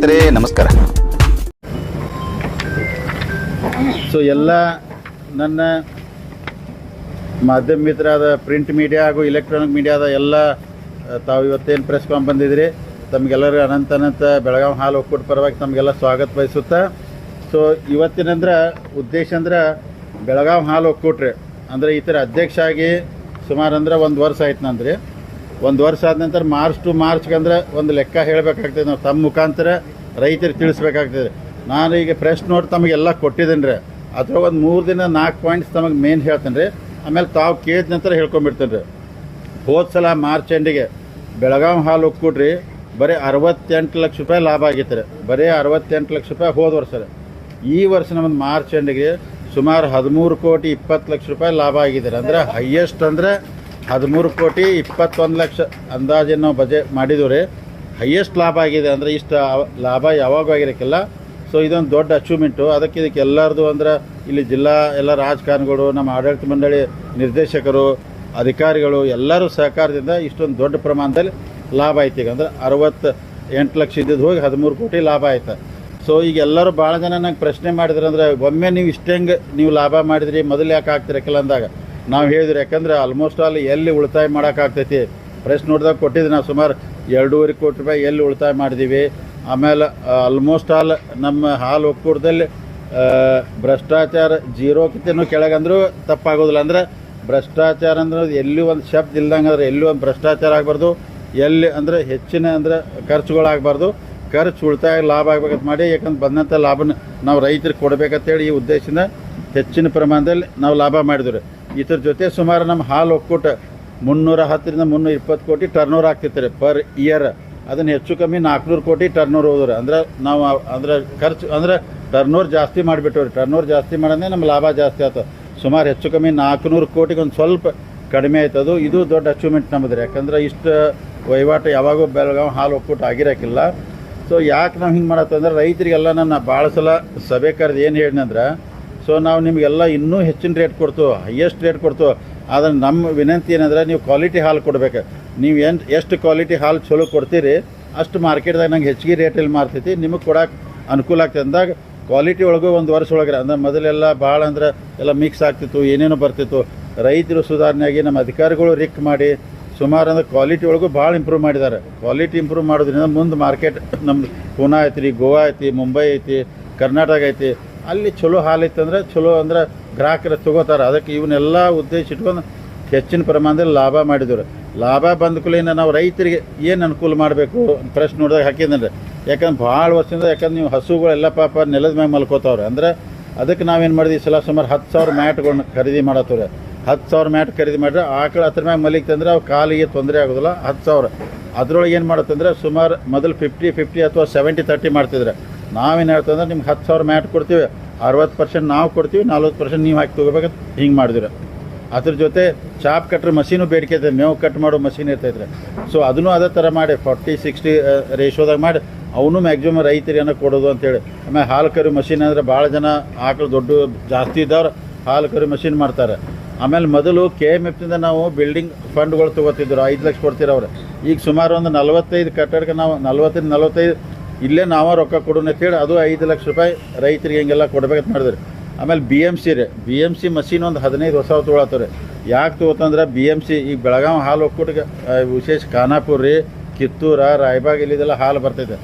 ಸ್ನೇಹಿತರೆ, ನಮಸ್ಕಾರ. ಸೊ ಎಲ್ಲ ನನ್ನ ಮಾಧ್ಯಮ ಮಿತ್ರರಾದ ಪ್ರಿಂಟ್ ಮೀಡಿಯಾ ಹಾಗೂ ಇಲೆಕ್ಟ್ರಾನಿಕ್ ಮೀಡಿಯಾದ ಎಲ್ಲ ತಾವು ಇವತ್ತೇನು ಪ್ರೆಸ್ ಕಾನ್ ಬಂದಿದ್ದೀರಿ, ತಮಗೆಲ್ಲರಿಗೂ ಅನಂತ ಅನಂತ ಬೆಳಗಾವಿ ಹಾಲು ಒಕ್ಕೂಟ ಪರವಾಗಿ ತಮಗೆಲ್ಲ ಸ್ವಾಗತ ಬಯಸುತ್ತಾ ಸೊ ಇವತ್ತಿನಂದ್ರ ಉದ್ದೇಶ ಅಂದ್ರೆ ಬೆಳಗಾವಿ ಹಾಲು ಒಕ್ಕೂಟ್ರಿ, ಅಂದರೆ ಈ ಥರ ಅಧ್ಯಕ್ಷ ಆಗಿ ಸುಮಾರು ಅಂದ್ರೆ ಒಂದು ವರ್ಷ ಆಯ್ತು ನಂದ್ರಿ. ಒಂದು ವರ್ಷ ಆದ ನಂತರ ಮಾರ್ಚ್ ಟು ಮಾರ್ಚ್ಗೆ ಅಂದ್ರೆ ಒಂದು ಲೆಕ್ಕ ಹೇಳಬೇಕಾಗ್ತದೆ. ನಾವು ತಮ್ಮ ಮುಖಾಂತರ ರೈತರಿಗೆ ತಿಳಿಸ್ಬೇಕಾಗ್ತದೆ. ನಾನು ಈಗ ಫ್ರೆಶ್ ನೋಟ್ ತಮಗೆಲ್ಲ ಕೊಟ್ಟಿದ್ದೀನಿ ರೀ. ಅದ್ರ ಒಂದು ಮೂರು ದಿನ ನಾಲ್ಕು ಪಾಯಿಂಟ್ಸ್ ತಮಗೆ ಮೇನ್ ಹೇಳ್ತೇನೆ ರೀ. ಆಮೇಲೆ ತಾವು ಕೇಳಿದ ನಂತರ ಹೇಳ್ಕೊಂಬಿಡ್ತೇನೆ ರೀ. ಹೋದ ಸಲ ಮಾರ್ಚ್ ಎಂಡಿಗೆ ಬೆಳಗಾವಿ ಹಾಲು ಒಕ್ಕೂಟ್ರಿ ಬರೀ ಅರವತ್ತೆಂಟು ಲಕ್ಷ ರೂಪಾಯಿ ಲಾಭ ಆಗಿತ್ತು ರೀ. ಬರೀ ಅರವತ್ತೆಂಟು ಲಕ್ಷ ರೂಪಾಯಿ ಹೋದ ವರ್ಷ ಈ ವರ್ಷ ನಮ್ಮದು ಮಾರ್ಚ್ ಎಂಡಿಗೆ ಸುಮಾರು ಹದಿಮೂರು ಕೋಟಿ ಇಪ್ಪತ್ತು ಲಕ್ಷ ರೂಪಾಯಿ ಲಾಭ ಆಗಿದ್ದಾರೆ ಅಂದ್ರೆ ಹೈಯೆಸ್ಟ್ ಅಂದರೆ ಹದಿಮೂರು ಕೋಟಿ ಇಪ್ಪತ್ತೊಂದು ಲಕ್ಷ ಅಂದಾಜಿನ ನಾವು ಬಜೆಟ್ ಹೈಯೆಸ್ಟ್ ಲಾಭ ಆಗಿದೆ ಅಂದರೆ ಇಷ್ಟು ಲಾಭ ಯಾವಾಗ ಆಗಿರೋಕ್ಕಿಲ್ಲ. ಸೊ ಇದೊಂದು ದೊಡ್ಡ ಅಚೀವ್ಮೆಂಟು ಅದಕ್ಕೆ ಇದಕ್ಕೆ ಎಲ್ಲರದು ಅಂದ್ರೆ ಇಲ್ಲಿ ಜಿಲ್ಲಾ ಎಲ್ಲ ರಾಜಕಾರಣಿಗಳು, ನಮ್ಮ ಆಡಳಿತ ಮಂಡಳಿ ನಿರ್ದೇಶಕರು, ಅಧಿಕಾರಿಗಳು ಎಲ್ಲರೂ ಸಹಕಾರದಿಂದ ಇಷ್ಟೊಂದು ದೊಡ್ಡ ಪ್ರಮಾಣದಲ್ಲಿ ಲಾಭ ಆಯ್ತು ಈಗ. ಅಂದ್ರೆ ಅರವತ್ತು ಎಂಟು ಲಕ್ಷ ಇದ್ದಿದ್ದು ಹೋಗಿ ಹದಿಮೂರು ಕೋಟಿ ಲಾಭ ಆಯ್ತು. ಸೊ ಈಗ ಎಲ್ಲರೂ ಭಾಳ ಜನ ನಂಗೆ ಪ್ರಶ್ನೆ ಮಾಡಿದ್ರು ಅಂದ್ರೆ, ಒಮ್ಮೆ ನೀವು ಇಷ್ಟಂಗೆ ನೀವು ಲಾಭ ಮಾಡಿದ್ರಿ, ಮೊದಲು ಯಾಕೆ ಆಗ್ತಿರಕ್ಕಿಲ್ಲ ಅಂದಾಗ. ನಾವು ಹೇಳಿದ್ರು ಯಾಕಂದ್ರೆ ಆಲ್ಮೋಸ್ಟ್ ಆಲ್ ಎಲ್ಲಿ ಉಳಿತಾಯ ಮಾಡೋಕ್ಕಾಗ್ತೈತಿ. ಪ್ರೆಸ್ ನೋಡಿದಾಗ ಕೊಟ್ಟಿದ್ದು ನಾವು ಸುಮಾರು ಎರಡೂವರೆ ಕೋಟಿ ರೂಪಾಯಿ ಎಲ್ಲಿ ಉಳಿತಾಯ ಮಾಡಿದ್ದೀವಿ ಆಮೇಲೆ ಆಲ್ಮೋಸ್ಟ್ ಆಲ್ ನಮ್ಮ ಹಾಲು ಒಕ್ಕೂಟದಲ್ಲಿ ಭ್ರಷ್ಟಾಚಾರ ಜೀರೋಕ್ಕಿಂತನೂ ಕೆಳಗಂದ್ರೂ ತಪ್ಪಾಗೋದಿಲ್ಲ. ಅಂದ್ರೆ ಭ್ರಷ್ಟಾಚಾರ ಅಂದ್ರೆ ಎಲ್ಲಿ ಒಂದು ಶಬ್ದ ಇಲ್ದಂಗೆ ಅಂದ್ರೆ ಎಲ್ಲಿ ಒಂದು ಭ್ರಷ್ಟಾಚಾರ ಆಗಬಾರ್ದು, ಎಲ್ಲಿ ಅಂದರೆ ಹೆಚ್ಚಿನ ಅಂದರೆ ಖರ್ಚುಗಳಾಗಬಾರ್ದು. ಖರ್ಚು ಉಳಿತಾಯ ಲಾಭ ಆಗ್ಬೇಕಂತ ಮಾಡಿ, ಯಾಕಂದ್ರೆ ಬಂದಂಥ ಲಾಭನ ನಾವು ರೈತರಿಗೆ ಕೊಡಬೇಕಂತೇಳಿ ಈ ಉದ್ದೇಶದಿಂದ ಹೆಚ್ಚಿನ ಪ್ರಮಾಣದಲ್ಲಿ ನಾವು ಲಾಭ ಮಾಡಿದ್ವಿ ಇದ್ರ ಜೊತೆ ಸುಮಾರು ನಮ್ಮ ಹಾಲು ಒಕ್ಕೂಟ ಮುನ್ನೂರ ಹತ್ತರಿಂದ ಮುನ್ನೂರ ಇಪ್ಪತ್ತು ಕೋಟಿ ಟರ್ನ್ ಓವರ್ ಆಗ್ತಿರ್ತಾರೆ ಪರ್ ಇಯರ್ ಅದನ್ನು ಹೆಚ್ಚು ಕಮ್ಮಿ ನಾಲ್ಕುನೂರು ಕೋಟಿ ಟರ್ನ್ ಓವರ್ ಹೋದ್ರೆ ಅಂದ್ರೆ ನಾವು ಅಂದ್ರೆ ಖರ್ಚು ಅಂದ್ರೆ ಟರ್ನ್ ಓವರ್ ಜಾಸ್ತಿ ಮಾಡಿಬಿಟ್ಟವ್ರಿ ಟರ್ನ್ ಓವರ್ ಜಾಸ್ತಿ ಮಾಡೋದೇ ನಮ್ಮ ಲಾಭ ಜಾಸ್ತಿ ಆಯ್ತು ಸುಮಾರು ಹೆಚ್ಚು ಕಮ್ಮಿ ನಾಲ್ಕುನೂರು ಕೋಟಿಗೆ ಒಂದು ಸ್ವಲ್ಪ ಕಡಿಮೆ ಆಯ್ತದು ಇದು ದೊಡ್ಡ ಅಚೀವ್ಮೆಂಟ್ ನಮ್ಮದು ರೀ. ಯಾಕಂದ್ರೆ ಇಷ್ಟು ವಹಿವಾಟು ಯಾವಾಗೂ ಬೆಳಗಾವಿ ಹಾಲು ಒಕ್ಕೂಟ ಆಗಿರೋಕ್ಕಿಲ್ಲ ಸೊ ಯಾಕೆ ನಾವು ಹಿಂಗೆ ಮಾಡತ್ತಂದ್ರೆ ರೈತರಿಗೆಲ್ಲ ನಾನು ಭಾಳ ಸಲ ಸಭೆ ಕರೆದು ಏನು ಹೇಳಿನಂದ್ರೆ ಸೊ ನಾವು ನಿಮಗೆಲ್ಲ ಇನ್ನೂ ಹೆಚ್ಚಿನ ರೇಟ್ ಕೊಡ್ತು ಹೈಯೆಸ್ಟ್ ರೇಟ್ ಕೊಡ್ತು. ಆದರೆ ನಮ್ಮ ವಿನಂತಿ ಏನಂದ್ರೆ ನೀವು ಕ್ವಾಲಿಟಿ ಹಾಲು ಕೊಡ್ಬೇಕು. ನೀವು ಏನು, ಎಷ್ಟು ಕ್ವಾಲಿಟಿ ಹಾಲು ಚಲೋ ಕೊಡ್ತೀರಿ, ಅಷ್ಟು ಮಾರ್ಕೆಟ್ದಾಗ ನಂಗೆ ಹೆಚ್ಚಿಗೆ ರೇಟಲ್ಲಿ ಮಾರ್ತೈತಿ. ನಿಮಗೆ ಕೊಡೋಕೆ ಅನುಕೂಲ ಆಗ್ತದೆ ಅಂದಾಗ ಕ್ವಾಲಿಟಿ ಒಳಗೂ ಒಂದು ವರ್ಷ ಒಳಗೆ ಅಂದ್ರೆ ಮೊದಲೆಲ್ಲ ಭಾಳ ಅಂದ್ರೆ ಎಲ್ಲ ಮಿಕ್ಸ್ ಆಗ್ತಿತ್ತು, ಏನೇನೋ ಬರ್ತಿತ್ತು. ರೈತರು ಸುಧಾರಣೆಯಾಗಿ ನಮ್ಮ ಅಧಿಕಾರಿಗಳು ರಿಕ್ ಮಾಡಿ, ಸುಮಾರು ಅಂದ್ರೆ ಕ್ವಾಲಿಟಿ ಒಳಗೂ ಭಾಳ ಇಂಪ್ರೂವ್ ಮಾಡಿದ್ದಾರೆ ಕ್ವಾಲಿಟಿ ಇಂಪ್ರೂವ್ ಮಾಡೋದ್ರಿಂದ ಮುಂದೆ ಮಾರ್ಕೆಟ್ ನಮ್ಮ ಪುನಾ ಐತಿ ಗೋವಾ ಐತಿ, ಮುಂಬೈ ಐತಿ, ಕರ್ನಾಟಕ ಐತಿ. ಅಲ್ಲಿ ಚಲೋ ಹಾಲು ಇತ್ತಂದ್ರೆ ಚಲೋ ಅಂದ್ರೆ ಗ್ರಾಹಕರು ತಗೋತಾರೆ. ಅದಕ್ಕೆ ಇವನ್ನೆಲ್ಲ ಉದ್ದೇಶ ಇಟ್ಕೊಂಡು ಹೆಚ್ಚಿನ ಪ್ರಮಾಣದಲ್ಲಿ ಲಾಭ ಮಾಡಿದ್ರು. ಲಾಭ ಬಂದ ಕೂಡಲೇ ನಾವು ರೈತರಿಗೆ ಏನು ಅನುಕೂಲ ಮಾಡಬೇಕು ಪ್ರಶ್ನೆ ನೋಡಿದಾಗ ಹಾಕಿದ್ರೆ ಯಾಕಂದ್ರೆ ಭಾಳ ವರ್ಷದಿಂದ ಯಾಕಂದ್ರೆ ನೀವು ಹಸುಗಳೆಲ್ಲ ಪಾಪ ನೆಲದ ಮ್ಯಾಗ ಮಲ್ಕೋತಾವ್ರೆ. ಅಂದ್ರೆ ಅದಕ್ಕೆ ನಾವೇನು ಮಾಡಿದ್ವಿ? ಸಲ ಸುಮಾರು ಹತ್ತು ಸಾವಿರ ಮ್ಯಾಟ್ಗಳನ್ನ ಖರೀದಿ ಮಾಡತ್ತವ್ರೆ. ಹತ್ತು ಸಾವಿರ ಮ್ಯಾಟ್ ಖರೀದಿ ಮಾಡಿದ್ರೆ ಆಕಳ ಹತ್ರ ಮ್ಯಾಗ ಮಲಿಕ್ತಂದ್ರೆ ಅವು ಕಾಲಿಗೆ ತೊಂದರೆ ಆಗೋದಿಲ್ಲ. ಹತ್ತು ಸಾವಿರ. ಅದರೊಳಗೆ ಏನು ಮಾಡುತ್ತಂದ್ರೆ ಸುಮಾರು ಮೊದಲು ಫಿಫ್ಟಿ ಫಿಫ್ಟಿ ಅಥವಾ ಸೆವೆಂಟಿ ತರ್ಟಿ ಮಾಡ್ತಿದ್ರೆ. ನಾವೇನು ಹೇಳ್ತಂದ್ರೆ ನಿಮ್ಗೆ ಹತ್ತು ಸಾವಿರ ಮ್ಯಾಟ್ ಕೊಡ್ತೀವಿ, ಅರವತ್ತು ಪರ್ಸೆಂಟ್ ನಾವು ಕೊಡ್ತೀವಿ, ನಲ್ವತ್ತು ಪರ್ಸೆಂಟ್ ನೀವು ಹಾಕಿ ತೊಗೋಬೇಕಂತ ಹಿಂಗೆ ಮಾಡಿದಿರ. ಅದ್ರ ಜೊತೆ ಚಾಪ್ ಕಟ್ಟರೆ ಮಷೀನು ಬೇಡಿಕೆ ಐತೆ ಮೇವು ಕಟ್ ಮಾಡೋ ಮಷೀನ್ ಇರ್ತೈತ್ರಿ ಸೊ ಅದನ್ನು ಅದೇ ಥರ ಮಾಡಿ ಫಾರ್ಟಿ ಸಿಕ್ಸ್ಟಿ ರೇಷೋದಾಗ ಮಾಡಿ, ಅವನು ಮ್ಯಾಕ್ಸಿಮಮ್ ರೈತರಿಯನ್ನು ಕೊಡೋದು ಅಂತೇಳಿ ಆಮೇಲೆ ಹಾಲು ಕರಿ ಮಷೀನ್ ಅಂದರೆ ಭಾಳ ಜನ ಆಕಳು ದೊಡ್ಡ ಜಾಸ್ತಿ ಇದ್ದವ್ರು ಹಾಲು ಕರಿ ಮಷೀನ್ ಮಾಡ್ತಾರೆ. ಆಮೇಲೆ ಮೊದಲು ಕೆ ಎಂ ಎಫ್ನಿಂದ ನಾವು ಬಿಲ್ಡಿಂಗ್ ಫಂಡ್ಗಳು ತೊಗೋತಿದ್ರು, ಐದು ಲಕ್ಷ ಕೊಡ್ತೀರ ಅವ್ರು. ಈಗ ಸುಮಾರು ಒಂದು ನಲವತ್ತೈದು ಕಟ್ಟಡಕ್ಕೆ ನಾವು ನಲ್ವತ್ತೈದು ನಲವತ್ತೈದು ಇಲ್ಲೇ ನಾವೇ ರೊಕ್ಕ ಕೊಡೋಣ ಅಂತೇಳಿ ಅದು ಐದು ಲಕ್ಷ ರೂಪಾಯಿ ರೈತರಿಗೆ ಹಿಂಗೆಲ್ಲ ಕೊಡ್ಬೇಕಂತ ಮಾಡಿದ್ರಿ. ಆಮೇಲೆ ಬಿ ಎಂ ಸಿ ರೀ. ಬಿ ಎಂ ಸಿ ಮಷೀನ್ ಒಂದು ಹದಿನೈದು ಹೊಸ ತೊಗೊಳತ್ತವ್ರಿ. ಯಾಕೆ ತೊಗೊತಂದ್ರೆ ಬಿ ಎಂ ಸಿ ಈಗ ಬೆಳಗಾವಿ ಹಾಲು ಒಕ್ಕೂಟಕ್ಕೆ ವಿಶೇಷ ಖಾನಾಪುರ ರೀ, ಕಿತ್ತೂರ, ರಾಯಬಾಗ್ ಇಲ್ಲಿದೆಲ್ಲ ಹಾಲು ಬರ್ತೈತೆ.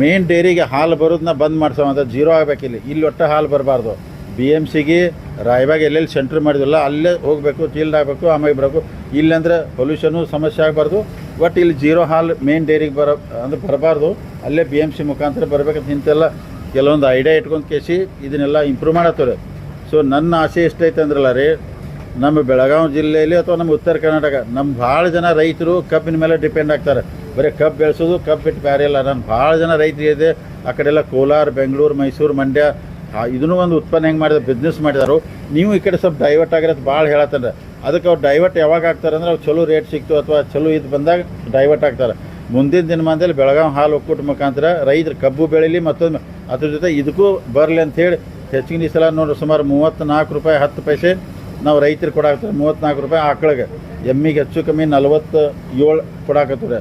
ಮೇನ್ ಡೈರಿಗೆ ಹಾಲು ಬರೋದನ್ನ ಬಂದ್ ಅಂತ ಜೀರೋ ಆಗ್ಬೇಕಿಲ್ಲಿ. ಇಲ್ಲಿ ಒಟ್ಟು ಹಾಲು ಬರಬಾರ್ದು. ಬಿ ಎಂ ಸಿಗೆ ರಾಯಬಾಗ್ ಎಲ್ಲೆಲ್ಲಿ ಸೆಂಟ್ರ್ ಮಾಡಿದ್ವಲ್ಲ, ಅಲ್ಲೇ ಹೋಗಬೇಕು ಚೀಲ್ಡ್ ಆಗಬೇಕು ಆಮೇಲೆ ಬರಬೇಕು. ಇಲ್ಲಂದ್ರೆ ಪೊಲ್ಯೂಷನು ಸಮಸ್ಯೆ ಆಗಬಾರ್ದು. ಬಟ್ ಇಲ್ಲಿ ಜೀರೋ ಹಾಲ್ ಮೇನ್ ಡೈರಿಗೆ ಬರ, ಅಂದ್ರೆ ಬರಬಾರ್ದು. ಅಲ್ಲೇ ಬಿ ಎಂ ಸಿ ಮುಖಾಂತರ ಬರಬೇಕಂತ ಇಂತೆಲ್ಲ ಕೆಲವೊಂದು ಐಡಿಯಾ ಇಟ್ಕೊಂಡು ಕೇಸಿ ಇದನ್ನೆಲ್ಲ ಇಂಪ್ರೂವ್ ಮಾಡತ್ತವ್ರೆ. ಸೊ ನನ್ನ ಆಸೆ ಎಷ್ಟೈತೆ ಅಂದ್ರಲ್ಲ ರೀ, ನಮ್ಮ ಬೆಳಗಾವಿ ಜಿಲ್ಲೆಯಲ್ಲಿ ಅಥವಾ ನಮ್ಮ ಉತ್ತರ ಕರ್ನಾಟಕ ನಮ್ಮ ಭಾಳ ಜನ ರೈತರು ಕಬ್ಬಿನ ಮೇಲೆ ಡಿಪೆಂಡ್ ಆಗ್ತಾರೆ. ಬರೀ ಕಬ್ಬು ಬೆಳೆಸೋದು, ಕಬ್ಬು ಬಿಟ್ಟು ಬೇರೆ ಇಲ್ಲ. ನಾನು ಭಾಳ ಜನ ರೈತರಿಗೆ ಆ ಕಡೆ ಎಲ್ಲ ಕೋಲಾರ, ಬೆಂಗಳೂರು, ಮೈಸೂರು, ಮಂಡ್ಯ ಇದನ್ನು ಒಂದು ಉತ್ಪನ್ನ ಹೆಂಗೆ ಮಾಡಿದ ಬಿಸ್ನೆಸ್ ಮಾಡಿದಾರು. ನೀವು ಈ ಕಡೆ ಸ್ವಲ್ಪ ಡೈವರ್ಟ್ ಆಗಿರೋದು ಭಾಳ ಹೇಳತ್ತಂದ್ರೆ, ಅದಕ್ಕೆ ಅವ್ರು ಡೈವರ್ಟ್ ಯಾವಾಗ ಆಗ್ತಾರೆ ಅಂದ್ರೆ ಅವ್ರು ಚಲೋ ರೇಟ್ ಸಿಕ್ತು ಅಥವಾ ಚಲೋ ಇದು ಬಂದಾಗ ಡೈವರ್ಟ್ ಆಗ್ತಾರೆ ಮುಂದಿನ ದಿನಮಾನದಲ್ಲಿ ಬೆಳಗಾವಿ ಹಾಲು ಒಕ್ಕೂಟ ಮುಖಾಂತರ ರೈತರು ಕಬ್ಬು ಬೆಳೀಲಿ ಮತ್ತೊಂದು ಅದ್ರ ಜೊತೆ ಇದಕ್ಕೂ ಬರಲಿ ಅಂಥೇಳಿ ಹೆಚ್ಚಿನ ಈ ಸಲ ನೋಡ್ರಿ, ಸುಮಾರು ಮೂವತ್ತ್ನಾಲ್ಕು ರೂಪಾಯಿ ಹತ್ತು ಪೈಸೆ ನಾವು ರೈತರು ಕೊಡಾಕ್ತಾರೆ ಮೂವತ್ತ್ನಾಲ್ಕು ರೂಪಾಯಿ ಆಕಳಿಗೆ ಎಮ್ಮಿಗೆ ಹೆಚ್ಚು ಕಮ್ಮಿ ನಲ್ವತ್ತು ಏಳು ಕೊಡಾಕತ್ತಾರೆ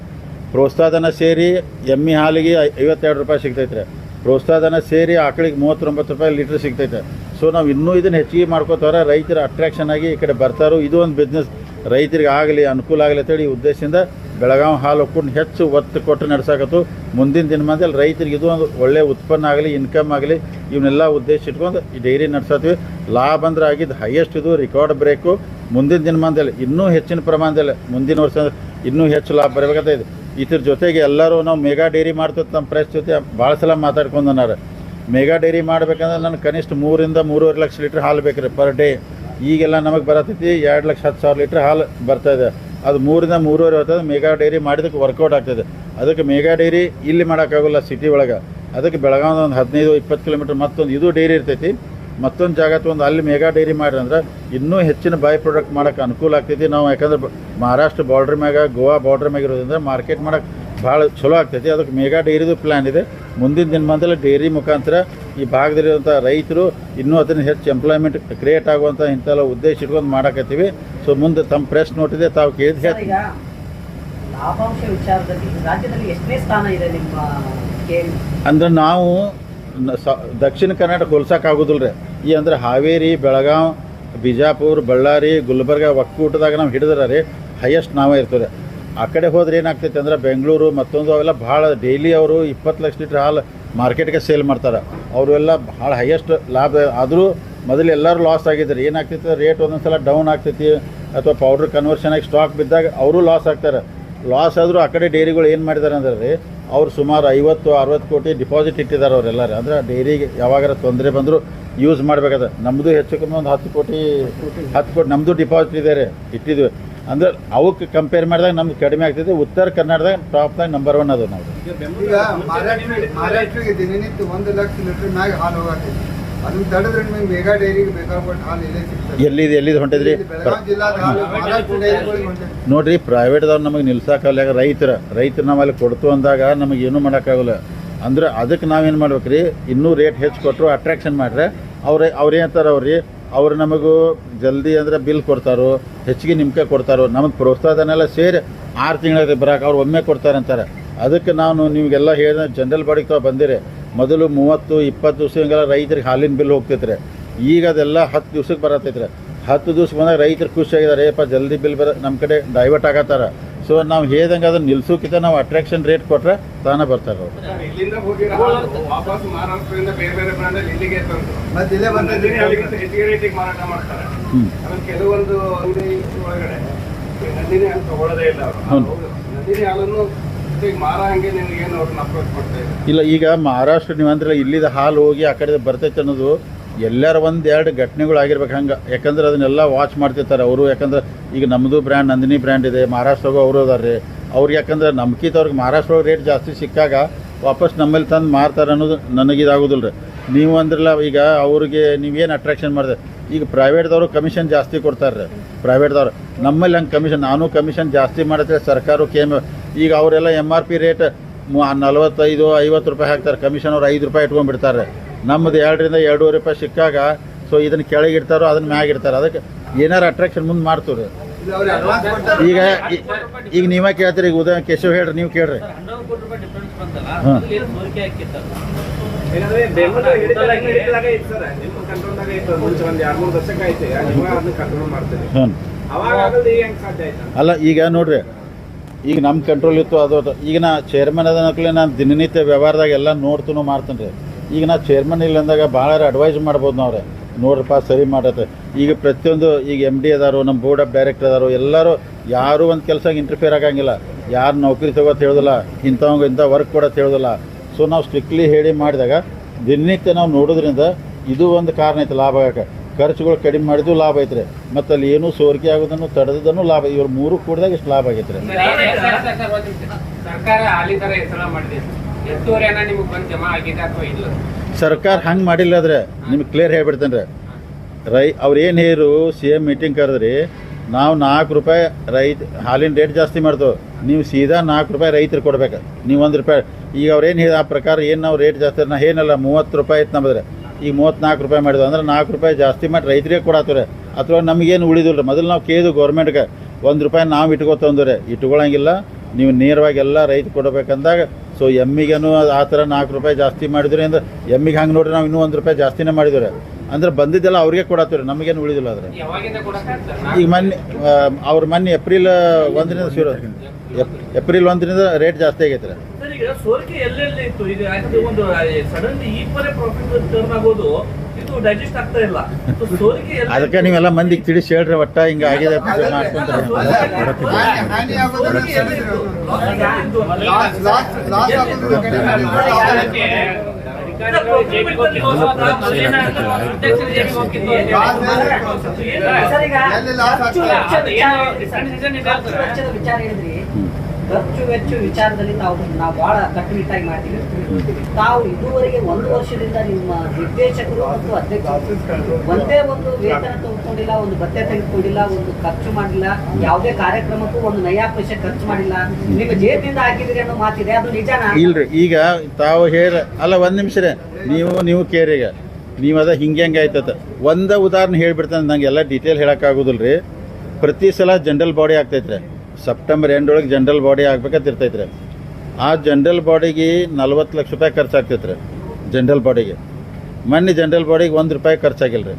ಪ್ರೋತ್ಸಾಹನ ಸೇರಿ ಎಮ್ಮಿ ಹಾಲಿಗೆ ಐವತ್ತೆರಡು ರೂಪಾಯಿ ಸಿಗ್ತೈತೆ ಪ್ರೋತ್ಸಾಹಧನ ಸೇರಿ ಆಕಳಿಗೆ ಮೂವತ್ತೊಂಬತ್ತು ರೂಪಾಯಿ ಲೀಟ್ರ್ ಸಿಗ್ತೈತೆ. ಸೊ ನಾವು ಇನ್ನೂ ಇದನ್ನು ಹೆಚ್ಚಿಗೆ ಮಾಡ್ಕೋತಾರೆ ರೈತರ ಅಟ್ರಾಕ್ಷನ್ ಆಗಿ ಈ ಕಡೆ ಬರ್ತಾರೋ, ಇದು ಒಂದು ಬಿಸ್ನೆಸ್ ರೈತರಿಗೆ ಆಗಲಿ, ಅನುಕೂಲ ಆಗಲಿ ಅಂತೇಳಿ ಈ ಉದ್ದೇಶದಿಂದ ಬೆಳಗಾವಿ ಹಾಲು ಒಕ್ಕೂಟ ಹೆಚ್ಚು ಒತ್ತು ಕೊಟ್ಟು ನಡೆಸಾಕತ್ತು. ಮುಂದಿನ ದಿನಮಾನದಲ್ಲಿ ರೈತರಿಗೆ ಇದು ಒಂದು ಒಳ್ಳೆಯ ಉತ್ಪನ್ನ ಆಗಲಿ ಇನ್ಕಮ್ ಆಗಲಿ, ಇವನ್ನೆಲ್ಲ ಉದ್ದೇಶ ಇಟ್ಕೊಂಡು ಈ ಡೈರಿ ನಡೆಸತ್ತೀವಿ ಲಾಭ ಅಂದ್ರೆ ಆಗಿದ್ದು ಹೈಯೆಸ್ಟ್ ಇದು ರೆಕಾರ್ಡ್ ಬ್ರೇಕು ಮುಂದಿನ ದಿನಮಾನದಲ್ಲಿ ಇನ್ನೂ ಹೆಚ್ಚಿನ ಪ್ರಮಾಣದಲ್ಲಿ, ಮುಂದಿನ ವರ್ಷ ಇನ್ನೂ ಹೆಚ್ಚು ಲಾಭ ಬರಬೇಕಂತ ಇದೆ ಇದ್ರ ಜೊತೆಗೆ ಎಲ್ಲರೂ ನಾವು ಮೆಗಾ ಡೈರಿ ಮಾಡ್ತಿತ್ತು ನಮ್ಮ ಪ್ರೆಸ್ ಜೊತೆ ಭಾಳ ಸಲ ಮಾತಾಡ್ಕೊಂಡನಾರ ಮೆಗಾ ಡೈರಿ ಮಾಡ್ಬೇಕಂದ್ರೆ ನನಗೆ ಕನಿಷ್ಠ ಮೂರಿಂದ ಮೂರುವರೆ ಲಕ್ಷ ಲೀಟ್ರ್ ಹಾಲು ಬೇಕ್ರಿ ಪರ್ ಡೇ. ಈಗೆಲ್ಲ ನಮಗೆ ಬರತೈತಿ ಎರಡು ಲಕ್ಷ ಹತ್ತು ಸಾವಿರ ಲೀಟ್ರ್ ಹಾಲು ಬರ್ತಾ ಇದೆ. ಅದು ಮೂರಿಂದ ಮೂರುವರೆ ಬರ್ತದೆ ಮೆಗಾ ಡೈರಿ ಮಾಡಿದಕ್ಕೆ ವರ್ಕೌಟ್ ಆಗ್ತದೆ. ಅದಕ್ಕೆ ಮೆಗಾ ಡೈರಿ ಇಲ್ಲಿ ಮಾಡೋಕ್ಕಾಗಲ್ಲ ಸಿಟಿ ಒಳಗೆ. ಅದಕ್ಕೆ ಬೆಳಗಾವಿ ಒಂದು ಹದಿನೈದು, ಇಪ್ಪತ್ತು ಕಿಲೋಮೀಟ್ರ್ ಮತ್ತೊಂದು ಇದು ಡೈರಿ ಇರ್ತೈತಿ. ಮತ್ತೊಂದು ಜಾಗ ಒಂದು ಅಲ್ಲಿ ಮೆಗಾ ಡೈರಿ ಮಾಡ್ರಿ ಅಂದ್ರೆ ಇನ್ನೂ ಹೆಚ್ಚಿನ ಬೈ ಪ್ರಾಡಕ್ಟ್ ಮಾಡೋಕ್ಕೆ ಅನುಕೂಲ ಆಗ್ತೈತಿ. ನಾವು ಯಾಕಂದ್ರೆ ಮಹಾರಾಷ್ಟ್ರ ಬಾರ್ಡ್ರ್ ಮ್ಯಾಗ ಗೋವಾ ಬಾರ್ಡ್ರ್ ಮ್ಯಾಗ ಇರೋದ್ರಿಂದ ಮಾರ್ಕೆಟ್ ಮಾಡೋಕೆ ಭಾಳ ಚಲೋ ಆಗ್ತೈತಿ. ಅದಕ್ಕೆ ಮೆಗಾ ಡೈರಿದು ಪ್ಲ್ಯಾನ್ ಇದೆ. ಮುಂದಿನ ದಿನಮಾನದಲ್ಲಿ ಡೈರಿ ಮುಖಾಂತರ ಈ ಭಾಗದಲ್ಲಿರುವಂಥ ರೈತರು ಇನ್ನೂ ಅದನ್ನು ಹೆಚ್ಚು ಎಂಪ್ಲಾಯ್ಮೆಂಟ್ ಕ್ರಿಯೇಟ್ ಆಗುವಂಥ ಇಂಥೆಲ್ಲ ಉದ್ದೇಶ ಇಟ್ಕೊಂಡು ಮಾಡಕತ್ತೀವಿ. ಸೊ ಮುಂದೆ ತಮ್ಮ ಪ್ರೆಸ್ ನೋಟಿದೆ ತಾವು ಕೇಳಿದ ಹೇಳ್ತೀವಿ ಲಾಭಾಂಶ ವಿಚಾರದಲ್ಲಿ ರಾಜ್ಯದಲ್ಲಿ ಎಷ್ಟನೇ ಸ್ಥಾನ ಇದೆ ನಿಮ್ಮ ಕೇಳಿ? ಅಂದ್ರೆ ನಾವು ದಕ್ಷಿಣ ಕರ್ನಾಟಕ ಹೋಲ್ಸೋಕ್ಕಾಗೋದಿಲ್ಲ ರೀ ಈ ಅಂದ್ರೆ ಹಾವೇರಿ ಬೆಳಗಾವ್ ಬಿಜಾಪುರ, ಬಳ್ಳಾರಿ, ಗುಲ್ಬರ್ಗ ಒಕ್ಕೂಟದಾಗ ನಾವು ಹಿಡಿದ್ರೆ ರೀ ಹೈಯೆಸ್ಟ್ ನಾವೇ ಇರ್ತದೆ ಆ ಕಡೆ ಹೋದ್ರೆ ಏನಾಗ್ತೈತೆ ಅಂದ್ರೆ ಬೆಂಗಳೂರು ಮತ್ತೊಂದು ಅವೆಲ್ಲ ಭಾಳ ಡೈಲಿ ಅವರು ಇಪ್ಪತ್ತು ಲಕ್ಷ ಲೀಟ್ರ್ ಹಾಲು ಮಾರ್ಕೆಟ್ಗೆ ಸೇಲ್ ಮಾಡ್ತಾರೆ. ಅವರೆಲ್ಲ ಭಾಳ ಹೈಯೆಸ್ಟ್ ಲಾಭ. ಆದರೂ ಮೊದಲು ಎಲ್ಲರೂ ಲಾಸ್ ಆಗಿದ್ದಾರೆ ಏನಾಗ್ತೈತೆ ರೇಟ್ ಒಂದೊಂದು ಸಲ ಡೌನ್ ಆಗ್ತೈತಿ ಅಥವಾ ಪೌಡ್ರ್ ಕನ್ವರ್ಷನ್ ಆಗಿ ಸ್ಟಾಕ್ ಬಿದ್ದಾಗ ಅವರು ಲಾಸ್ ಆಗ್ತಾರೆ. ಲಾಸ್ ಆದರೂ ಆ ಕಡೆ ಡೈರಿಗಳು ಏನು ಮಾಡಿದ್ದಾರೆ ಅಂದ್ರೆ ಅವ್ರು ಸುಮಾರು ಐವತ್ತು, ಅರವತ್ತು ಕೋಟಿ ಡಿಪಾಸಿಟ್ ಇಟ್ಟಿದ್ದಾರೆ ಅವರೆಲ್ಲರೂ. ಅಂದರೆ ಡೈರಿಗೆ ಯಾವಾಗಾರ ತೊಂದರೆ ಬಂದರೂ ಯೂಸ್ ಮಾಡಬೇಕಾದ ನಮ್ಮದು ಹೆಚ್ಚು ಕಮ್ಮಿ ಒಂದು ಹತ್ತು ಕೋಟಿ ಹತ್ತು ಕೋಟಿ ನಮ್ಮದು ಡಿಪಾಸಿಟ್ ಇದೆ ರೀ ಇಟ್ಟಿದ್ವಿ. ಅಂದ್ರೆ ಅವಕ್ಕೆ ಕಂಪೇರ್ ಮಾಡಿದಾಗ ನಮ್ಗೆ ಕಡಿಮೆ ಆಗ್ತಿದೆ. ಉತ್ತರ ಕರ್ನಾಟಕದಾಗ ಟಾಪ್ದಾಗ ನಂಬರ್ ಒನ್ ಅದು ನಾವು ಎಲ್ಲಿದೆ ಎಲ್ಲಿದು ಹೊಂಟಿದ್ರಿ? ನೋಡ್ರಿ ಪ್ರೈವೇಟ್ದವ್ರು ನಮಗೆ ನಿಲ್ಸಕ್ಕಾಗಲ್ಲ ಯಾಕೆ ರೈತರ ರೈತರು ಅಲ್ಲಿ ಕೊಡ್ತು ಅಂದಾಗ ನಮಗೆ ಏನೂ ಮಾಡೋಕ್ಕಾಗಲ್ಲ. ಅಂದ್ರೆ ಅದಕ್ಕೆ ನಾವೇನು ಮಾಡ್ಬೇಕು ರೀ ಇನ್ನೂ ರೇಟ್ ಹೆಚ್ಚು ಕೊಟ್ಟರು ಅಟ್ರಾಕ್ಷನ್ ಮಾಡ್ರೆ ಅವ್ರೆ ಅವ್ರು ಏನಂತಾರೆ ಅವ್ರಿ? ಅವ್ರು ನಮಗೂ ಜಲ್ದಿ ಅಂದ್ರೆ ಬಿಲ್ ಕೊಡ್ತಾರೋ ಹೆಚ್ಚಿಗೆ ನಿಮ್ಗೆ ಕೊಡ್ತಾರೋ ನಮಗೆ ಪ್ರೋತ್ಸಾಹನೆಲ್ಲ ಸೇರಿ ಆರು ತಿಂಗಳ ಬರೋಕೆ ಅವ್ರು ಒಮ್ಮೆ ಕೊಡ್ತಾರೆ ಅಂತಾರೆ ಅದಕ್ಕೆ ನಾನು ನಿಮಗೆಲ್ಲ ಹೇಳಿದ ಜನರಲ್ ಬಾಡಿಗೆ ತಾವು ಬಂದಿರಿ. ಮೊದಲು ಮೂವತ್ತು ಇಪ್ಪತ್ತು ದಿವಸ ಹಿಂಗೆಲ್ಲ ರೈತರಿಗೆ ಹಾಲಿನ ಬಿಲ್ ಹೋಗ್ತೈತ್ರಿ. ಈಗ ಅದೆಲ್ಲ ಹತ್ತು ದಿವ್ಸಕ್ಕೆ ಬರತೈತ್ರಿ. ಹತ್ತು ದಿವ್ಸ ಬಂದಾಗ ರೈತರು ಖುಷಿಯಾಗಿದ್ದಾರೆ ಏಪ್ಪ ಜಲ್ದಿ ಬಿಲ್ ಬರ ನಮ್ಮ ಕಡೆ ಡೈವರ್ಟ್ ಆಗತ್ತಾರ. ಸೊ ನಾವು ಹೇಳ್ದಂಗೆ ಅದನ್ನು ನಿಲ್ಸೋಕ್ಕಿಂತ ನಾವು ಅಟ್ರಾಕ್ಷನ್ ರೇಟ್ ಕೊಟ್ಟರೆ ತಾನೇ ಬರ್ತಾರೆ ಅವ್ರು. ಹ್ಞೂ ಕೆಲವೊಂದು ಇಲ್ಲ, ಈಗ ಏನು ಮಹಾರಾಷ್ಟ್ರ ನೀವು ಅಂದ್ರೆ ಇಲ್ಲಿದ ಹಾಲು ಹೋಗಿ ಆ ಕಡೆ ಬರ್ತೈತೆ ಅನ್ನೋದು ಎಲ್ಲರ ಒಂದು ಎರಡು ಘಟನೆಗಳು ಆಗಿರ್ಬೇಕು ಹಂಗೆ. ಯಾಕಂದ್ರೆ ಅದನ್ನೆಲ್ಲ ವಾಚ್ ಮಾಡ್ತಿರ್ತಾರೆ ಅವರು. ಯಾಕಂದ್ರೆ ಈಗ ನಮ್ಮದು ಬ್ರ್ಯಾಂಡ್ ನಂದಿನಿ ಬ್ರ್ಯಾಂಡ್ ಇದೆ ಮಹಾರಾಷ್ಟ್ರಗೂ ಅವರು ಅದಾರೆ ಅವ್ರಿಗೆ ಯಾಕಂದ್ರೆ ನಮ್ಕಿತ ಅವ್ರಿಗೆ ಮಹಾರಾಷ್ಟ್ರ ರೇಟ್ ಜಾಸ್ತಿ ಸಿಕ್ಕಾಗ ವಾಪಸ್ ನಮ್ಮಲ್ಲಿ ತಂದು ಮಾರ್ತಾರೆ ಅನ್ನೋದು ನನಗೆ ಇದಾಗೋದಿಲ್ಲ ರೀ. ನೀವು ಅಂದ್ರಲ್ಲ, ಈಗ ಅವ್ರಿಗೆ ನೀವೇನು ಅಟ್ರಾಕ್ಷನ್ ಮಾಡಿದೆ ಈಗ ಪ್ರೈವೇಟ್ದವರು ಕಮಿಷನ್ ಜಾಸ್ತಿ ಕೊಡ್ತಾರೆ ರೀ. ಪ್ರೈವೇಟ್ದವ್ರು ನಮ್ಮಲ್ಲಿ ಹಂಗೆ ಕಮಿಷನ್ ನಾನು ಕಮಿಷನ್ ಜಾಸ್ತಿ ಮಾಡಿದ್ರೆ ಸರ್ಕಾರಕ್ಕೆ ಕೇಮ್ ಈಗ ಅವರೆಲ್ಲ ಎಂ ಆರ್ ಪಿ ರೇಟ್ ನಲವತ್ತೈದು ಐವತ್ತು ರೂಪಾಯಿ ಹಾಕ್ತಾರೆ. ಕಮಿಷನ್ ಅವ್ರು ಐದು ರೂಪಾಯಿ ಇಟ್ಕೊಂಡ್ಬಿಡ್ತಾರೆ. ನಮ್ಮದು ಎರಡರಿಂದ ಎರಡೂವರೆ ರೂಪಾಯಿ ಸಿಕ್ಕಾಗ ಸೊ ಇದನ್ನು ಕೆಳಗಿಡ್ತಾರೋ ಅದನ್ನ ಮ್ಯಾಗಿಡ್ತಾರೆ ಅದಕ್ಕೆ ಏನಾರು ಅಟ್ರಾಕ್ಷನ್ ಮುಂದೆ ಮಾಡ್ತೀವಿ ರೀ ಇಲ್ಲಿ ಅವ್ರಿಗೆ ಅಡ್ವಾನ್ಸ್ ಕೊಡ್ತಾರೆ ಈಗ ಈಗ ನೀವೇ ಕೇಳ್ತೀರಿ ಈಗ ಉದಯ ಕೇಶವ್ ಹೇಳ್ರಿ ನೀವು ಕೇಳ್ರಿ. ಹಾ. ಅಲ್ಲ ಈಗ ನೋಡ್ರಿ ಈಗ ನಮ್ಮ ಕಂಟ್ರೋಲ್ ಇತ್ತು, ಅದು. ಈಗ ನಾ ಚೇರ್ಮನ್ ಅದನ್ನಕ್ಲೆ ನಾನು ದಿನನಿತ್ಯ ವ್ಯವಹಾರದಾಗ ಎಲ್ಲ ನೋಡ್ತೂ ಮಾಡ್ತೀನಿ ರೀ ಈಗ ನಾ ಚೇರ್ಮನ್ ಇಲ್ಲ ಅಂದಾಗ ಭಾಳ ಅಡ್ವೈಸ್ ಮಾಡ್ಬೋದು ನಾವ್ರೆ. ನೋಡ್ರಪ್ಪ ಸರಿ ಮಾಡತ್ತೆ. ಈಗ ಪ್ರತಿಯೊಂದು ಈಗ ಎಂ ಡಿ ಅದಾರು ನಮ್ಮ ಬೋರ್ಡ್ ಆಫ್ ಡೈರೆಕ್ಟರ್ ಅದಾರು, ಎಲ್ಲರೂ ಯಾರೂ ಒಂದು ಕೆಲಸ ಇಂಟರ್ಫಿಯರ್ ಆಗಂಗಿಲ್ಲ. ಯಾರು ನೌಕರಿ ತಗೋತ ಹೇಳೋದಿಲ್ಲ, ಇಂಥವಂಗೆ ಇಂಥ ವರ್ಕ್ ಕೊಡೋದು ಹೇಳೋದಿಲ್ಲ. ಸೊ ನಾವು ಸ್ಟ್ರಿಕ್ಟ್ಲಿ ಹೇಳಿ ಮಾಡಿದಾಗ ದಿನನಿತ್ಯ ನಾವು ನೋಡೋದ್ರಿಂದ ಇದು ಒಂದು ಕಾರಣ ಐತೆ, ಲಾಭ ಆಗಕ್ಕೆ. ಖರ್ಚುಗಳು ಕಡಿಮೆ ಮಾಡಿದ್ದು ಲಾಭ ಐತ್ರಿ. ಮತ್ತು ಅಲ್ಲಿ ಏನೂ ಸೋರಿಕೆ ಆಗೋದನ್ನು ತಡೆದನ್ನು ಲಾಭ ಇವ್ರು ಮೂರು ಕೂಡಿದಾಗ ಇಷ್ಟು ಲಾಭ ಆಗೈತ್ರಿ. ಸರ್ಕಾರ ಹಂಗೆ ಮಾಡಿಲ್ಲ ಆದ್ರೆ ನಿಮ್ಗೆ ಕ್ಲಿಯರ್ ಹೇಳ್ಬಿಡ್ತೇನೆ ರೀ. ರೈ ಅವ್ರು ಏನು ಹೇರು ಸಿ ಎಂ ಮೀಟಿಂಗ್ ಕರೆದ್ರಿ ನಾವು ನಾಲ್ಕು ರೂಪಾಯಿ ರೈತ ಹಾಲಿನ ರೇಟ್ ಜಾಸ್ತಿ ಮಾಡ್ತೇವೆ. ನೀವು ಸೀದಾ ನಾಲ್ಕು ರೂಪಾಯಿ ರೈತರು ಕೊಡ್ಬೇಕು. ನೀವು ಒಂದು ರೂಪಾಯಿ ಈಗ ಅವ್ರು ಏನು ಹೇಳಿ ಆ ಪ್ರಕಾರ ಏನು ನಾವು ರೇಟ್ ಜಾಸ್ತಿ ನಾ ಏನಲ್ಲ ಮೂವತ್ತು ರೂಪಾಯಿ ಐತೆ ನಮ್ಮದ್ರೆ ಈಗ ಮೂವತ್ತ್ನಾಲ್ಕು ರೂಪಾಯಿ ಮಾಡಿದ್ವು ಅಂದ್ರೆ ನಾಲ್ಕು ರೂಪಾಯಿ ಜಾಸ್ತಿ ಮಾಡಿ ರೈತರಿಗೆ ಕೊಡತ್ತವ್ರೆ. ಅಥವಾ ನಮಗೇನು ಉಳಿದಿಲ್ಲ ಮೊದಲು ನಾವು ಕೇಳಿದ್ವಿ ಗೌರ್ಮೆಂಟ್ಗೆ ಒಂದು ರೂಪಾಯಿ ನಾವು ಇಟ್ಕೋತಂದ್ರೆ ಇಟ್ಕೊಳಂಗಿಲ್ಲ. ನೀವು ನೇರವಾಗಿ ಎಲ್ಲ ರೈತ ಕೊಡಬೇಕಂದಾಗ ಸೊ ಎಮ್ಮಿಗೇನು ಆ ಥರ ನಾಲ್ಕು ರೂಪಾಯಿ ಜಾಸ್ತಿ ಮಾಡಿದ್ರೆ ಅಂದ್ರೆ ಎಮ್ಮಿಗೆ ಹಂಗೆ ನೋಡ್ರಿ ನಾವು ಇನ್ನೂ ಒಂದು ರೂಪಾಯಿ ಜಾಸ್ತಿನೇ ಮಾಡಿದ್ರೆ ಅಂದ್ರೆ ಬಂದಿದ್ದೆಲ್ಲ ಅವ್ರಿಗೆ ಕೊಡತ್ತೀವ್ರಿ ನಮಗೇನು ಉಳಿದಿಲ್ಲ ಅದ್ರ ಈಗ ಮೊನ್ನೆ ಅವ್ರ ಮೊನ್ನೆ ಏಪ್ರಿಲ್ ಒಂದರಿಂದ ಶುರು ಏಪ್ರಿಲ್ ಒಂದರಿಂದ ರೇಟ್ ಜಾಸ್ತಿ ಆಗೈತೆ ರೀ. ಈಗ ಸೋರಿಕೆ ಎಲ್ಲೆಲ್ಲಿ ಇತ್ತು ಈಗ ಯಾಕಂದ್ರೆ ಒಂದು ಸಡನ್ಲಿ ಈ ಪರೇ ಪ್ರಾಫಿಟ್ ಟರ್ನ್ ಆಗೋದು ಇದು ಡೈಜೆಸ್ಟ್ ಆಗ್ತಾ ಇಲ್ಲ ಸೋರಿಕೆ ಎಲ್ಲಿ ಅದಕ್ಕೆ ನೀವೆಲ್ಲ ಮಂದಿಗೆ ತಿಳಿಸಿ ಹೇಳ್ರಿ ಒಟ್ಟ ಹಿಂಗೆ ಆಗಿದೆ ಮಾಡ್ಕೊಂತಾರೆ ವಿಚಾರ ಹೇಳಿದ್ರಿ. ಖರ್ಚು ವೆಚ್ಚ ವಿಚಾರದಲ್ಲಿ ತಾವು ನಾವು ಬಹಳ ಕಟ್ಟುನಿಟ್ಟಾಗಿ ಮಾಡ್ತೀವಿ. ತಾವು ಇದುವರೆಗೆ ಒಂದು ವರ್ಷದಿಂದ ನಿಮ್ಮ ನಿರ್ದೇಶಕರು ಮತ್ತು ಅಧ್ಯಕ್ಷರು ಒಂದೇ ಒಂದು ವೇತನ ತೆಗೆದುಕೊಂಡಿಲ್ಲ ಒಂದು ಭತ್ತೆ ತೆಗೆದುಕೊಂಡಿಲ್ಲ, ಒಂದು ಖರ್ಚು ಮಾಡಿಲ್ಲ, ಯಾವುದೇ ಕಾರ್ಯಕ್ರಮಕ್ಕೂ ಒಂದು ನಯಾ ಪೈಸೆ ಖರ್ಚು ಮಾಡಿಲ್ಲ. ನಿಮ್ಮ ಜೇಬಿನಿಂದ ಹಾಕಿದ್ರಿ ಅನ್ನೋ ಮಾತಿದೆ, ಅದು ನಿಜನಾ? ಇಲ್ರಿ, ಈಗ ತಾವು ಹೇಳ, ಅಲ್ಲ ಒಂದು ನಿಮಿಷ ರೀ, ನೀವು ನೀವು ಕೇರಿಗ ನೀವು ಅದ ಹಿಂಗೆ ಹೆಂಗೆ ಆಯ್ತದ. ಒಂದ ಉದಾಹರಣೆ ಹೇಳ್ಬಿಡ್ತಾನೆ, ನಂಗೆ ಎಲ್ಲ ಡೀಟೇಲ್ ಹೇಳೋಕ್ಕಾಗೋದಿಲ್ಲ ರೀ ಪ್ರತಿ ಸಲ ಜನರಲ್ ಬಾಡಿ ಆಗ್ತೈತೆ ಸೆಪ್ಟೆಂಬರ್ ಎಂಡೊಳಗೆ ಜನರಲ್ ಬಾಡಿ ಆಗ್ಬೇಕಂತ ಇರ್ತೈತೆ ರೀ ಆ ಜನರಲ್ ಬಾಡಿಗೆ ನಲ್ವತ್ತು ಲಕ್ಷ ರೂಪಾಯಿ ಖರ್ಚಾಗ್ತೈತೆ ರೀ ಜನರಲ್ ಬಾಡಿಗೆ ಮೊನ್ನೆ ಜನರಲ್ ಬಾಡಿಗೆ ಒಂದು ರೂಪಾಯಿ ಖರ್ಚಾಗಿಲ್ಲ ರೀ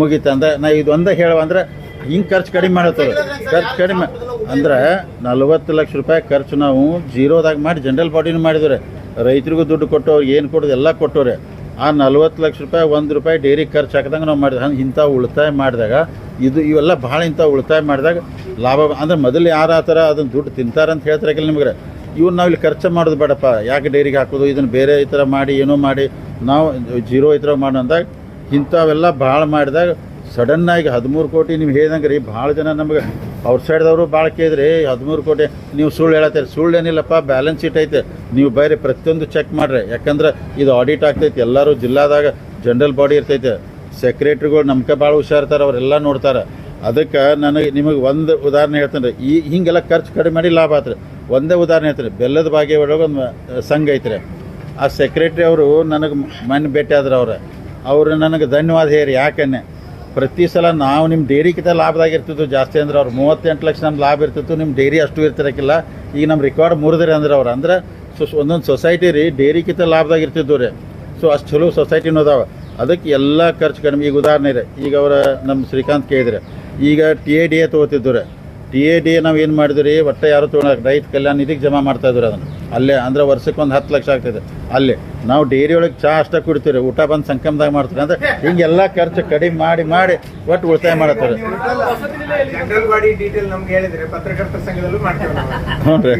ಮುಗೀತು ಅಂದ್ರೆ ನಾ ಇದು ಒಂದೇ ಹೇಳುವ ಅಂದ್ರೆ, ಹಿಂಗೆ ಖರ್ಚು ಕಡಿಮೆ ಮಾಡತ್ತದ. ಖರ್ಚು ಕಡಿಮೆ ಅಂದ್ರೆ ನಲ್ವತ್ತು ಲಕ್ಷ ರೂಪಾಯಿ ಖರ್ಚು ನಾವು ಜೀರೋದಾಗ ಮಾಡಿ ಜನರಲ್ ಬಾಡಿನೂ ಮಾಡಿದ್ರೆ ರೈತರಿಗೂ ದುಡ್ಡು ಕೊಟ್ಟು ಏನು ಕೊಡೋದು ಎಲ್ಲ ಕೊಟ್ಟವ್ರೆ ಆ ನಲ್ವತ್ತು ಲಕ್ಷ ರೂಪಾಯಿ, ಒಂದು ರೂಪಾಯಿ ಡೈರಿ ಖರ್ಚು ಹಾಕಿದಂಗೆ ನಾವು ಮಾಡಿದ ಹಂಗೆ ಇಂಥ ಉಳಿತಾಯ ಮಾಡಿದಾಗ, ಇದು ಇವೆಲ್ಲ ಭಾಳ ಇಂಥ ಉಳಿತಾಯ ಮಾಡಿದಾಗ ಲಾಭ ಅಂದ್ರೆ ಮೊದಲು ಯಾರು ಆ ಥರ ಅದನ್ನು ದುಡ್ಡು ತಿಂತಾರಂತ ಹೇಳ್ತಾರಲ್ಲ ನಿಮಗೆ. ಇವ್ನು ನಾವು ಇಲ್ಲಿ ಖರ್ಚು ಮಾಡೋದು ಬೇಡಪ್ಪ. ಯಾಕೆ ಡೈರಿಗೆ ಹಾಕೋದು? ಇದನ್ನು ಬೇರೆ ಈ ಥರ ಮಾಡಿ, ಏನೋ ಮಾಡಿ, ನಾವು ಜೀರೋ ಈ ಥರ ಮಾಡೋ ಅಂದಾಗ ಇಂಥವೆಲ್ಲ ಭಾಳ ಮಾಡಿದಾಗ ಸಡನ್ನಾಗಿ ಹದಿಮೂರು ಕೋಟಿ ನೀವು ಹೇಳಿದಂಗೆ ರೀ, ಭಾಳ ಜನ ನಮಗೆ ಅವ್ರ ಸೈಡ್ದವರು ಭಾಳ ಕೇಳಿದ್ರಿ, ಹದಿಮೂರು ಕೋಟಿ, ನೀವು ಸುಳ್ಳು ಹೇಳತ್ತೀರಿ. ಸುಳ್ಳು ಏನಿಲ್ಲಪ್ಪ ಬ್ಯಾಲೆನ್ಸ್ ಶೀಟ್ ಐತೆ. ನೀವು ಬೇರೆ, ಪ್ರತಿಯೊಂದು ಚೆಕ್ ಮಾಡ್ರಿ. ಯಾಕಂದ್ರೆ ಇದು ಆಡಿಟ್ ಆಗ್ತೈತಿ. ಎಲ್ಲರೂ ಜಿಲ್ಲಾದಾಗ ಜನರಲ್ ಬಾಡಿ ಇರ್ತೈತೆ. ಸೆಕ್ರೆಟ್ರಿಗಳು ನಮ್ಗೆ ಭಾಳ ಹುಷಾರಿರ್ತಾರೆ ಅವರೆಲ್ಲ ನೋಡ್ತಾರೆ. ಅದಕ್ಕೆ ನನಗೆ, ನಿಮಗೆ ಒಂದು ಉದಾಹರಣೆ ಹೇಳ್ತೇನೆ ರೀ ಈ ಹಿಂಗೆಲ್ಲ ಖರ್ಚು ಕಡಿಮೆ ಮಾಡಿ ಲಾಭ ಆತ್ರಿ. ಒಂದೇ ಉದಾಹರಣೆ ಹೇಳ್ತೀನಿ ಬೆಲ್ಲದ ಬಾಗಿ ಒಳಗೆ ಒಂದು ಸಂಘ ಐತ್ರಿ. ಆ ಸೆಕ್ರೆಟ್ರಿ ಅವರು ನನಗೆ ಮನೆ ಭೇಟಿ ಆದ್ರೆ ಅವ್ರು. ಅವರು ನನಗೆ ಧನ್ಯವಾದ ಹೇರಿ ಯಾಕನ್ನೆ. ಪ್ರತಿ ಸಲ ನಾವು ನಿಮ್ಮ ಡೈರಿಕಿಂತ ಲಾಭದಾಗ ಇರ್ತಿತ್ತು ಜಾಸ್ತಿ ಅಂದ್ರೆ ಅವ್ರು ಮೂವತ್ತೆಂಟು ಲಕ್ಷ ನಮ್ಮ ಲಾಭ ಇರ್ತಿತ್ತು ನಿಮ್ಮ ಡೈರಿ ಅಷ್ಟು ಇರ್ತಿರಕ್ಕಿಲ್ಲ ಈಗ ನಮ್ಮ ರೆಕಾರ್ಡ್ ಮುರಿದ್ರಿ ಅಂದ್ರೆ ಅವ್ರು. ಅಂದ್ರೆ ಸೊ ಒಂದೊಂದು ಸೊಸೈಟಿ ರೀ ಡೈರಿಗಿಂತ ಲಾಭದಾಗ ಇರ್ತಿದ್ದು ರೀ. ಸೊ ಅಷ್ಟು ಚಲೋ ಸೊಸೈಟಿನೂ ಅದಾವೆ. ಅದಕ್ಕೆ ಎಲ್ಲ ಖರ್ಚು ಕಡಿಮೆ. ಈಗ ಉದಾಹರಣೆ ಇದೆ ಈಗ ಅವರ ನಮ್ಮ ಶ್ರೀಕಾಂತ್ ಕೇಳಿದ್ರೆ. ಈಗ ಟಿ ಎ ಡಿ ಎ ತೊಗೋತಿದ್ದು ರೀ. ಟಿ ಎ ಡಿ ನಾವು ಏನು ಮಾಡಿದ್ವಿ ರೀ ಒಟ್ಟು ಯಾರು ತೊಗೊಳಕ್ಕೆ ರೈತ ಕಲ್ಯಾಣ ನಿಧಿಗೆ ಜಮಾ ಮಾಡ್ತಾ ಇದ್ರು ಅದನ್ನು. ಅಲ್ಲೇ ಅಂದ್ರೆ ವರ್ಷಕ್ಕೆ ಒಂದು ಹತ್ತು ಲಕ್ಷ ಆಗ್ತದೆ ಅಲ್ಲೇ ನಾವು ಡೈರಿ ಒಳಗೆ ಚಹಾ ಅಷ್ಟೇ ಕುಡಿತೀವಿ ರೀ ಊಟ ಬಂದು ಸಂಕಮದಾಗ ಮಾಡ್ತೀವಿ ಅಂದ್ರೆ ಹಿಂಗೆಲ್ಲ ಖರ್ಚು ಕಡಿಮೆ ಮಾಡಿ ಮಾಡಿ ಒಟ್ಟು ಉಳಿತಾಯ ಮಾಡತ್ತಾರೆ ಜನರಲ್ ಬಾಡಿ ಡೀಟೇಲ್ ನಮ್ಗೆ ಹೇಳಿದ್ರೆ ಪತ್ರಕರ್ತರ ಸಂಘದಲ್ಲೂ ಮಾಡ್ತೇವೆ ನಾವು. ಹ್ಞೂ ರೀ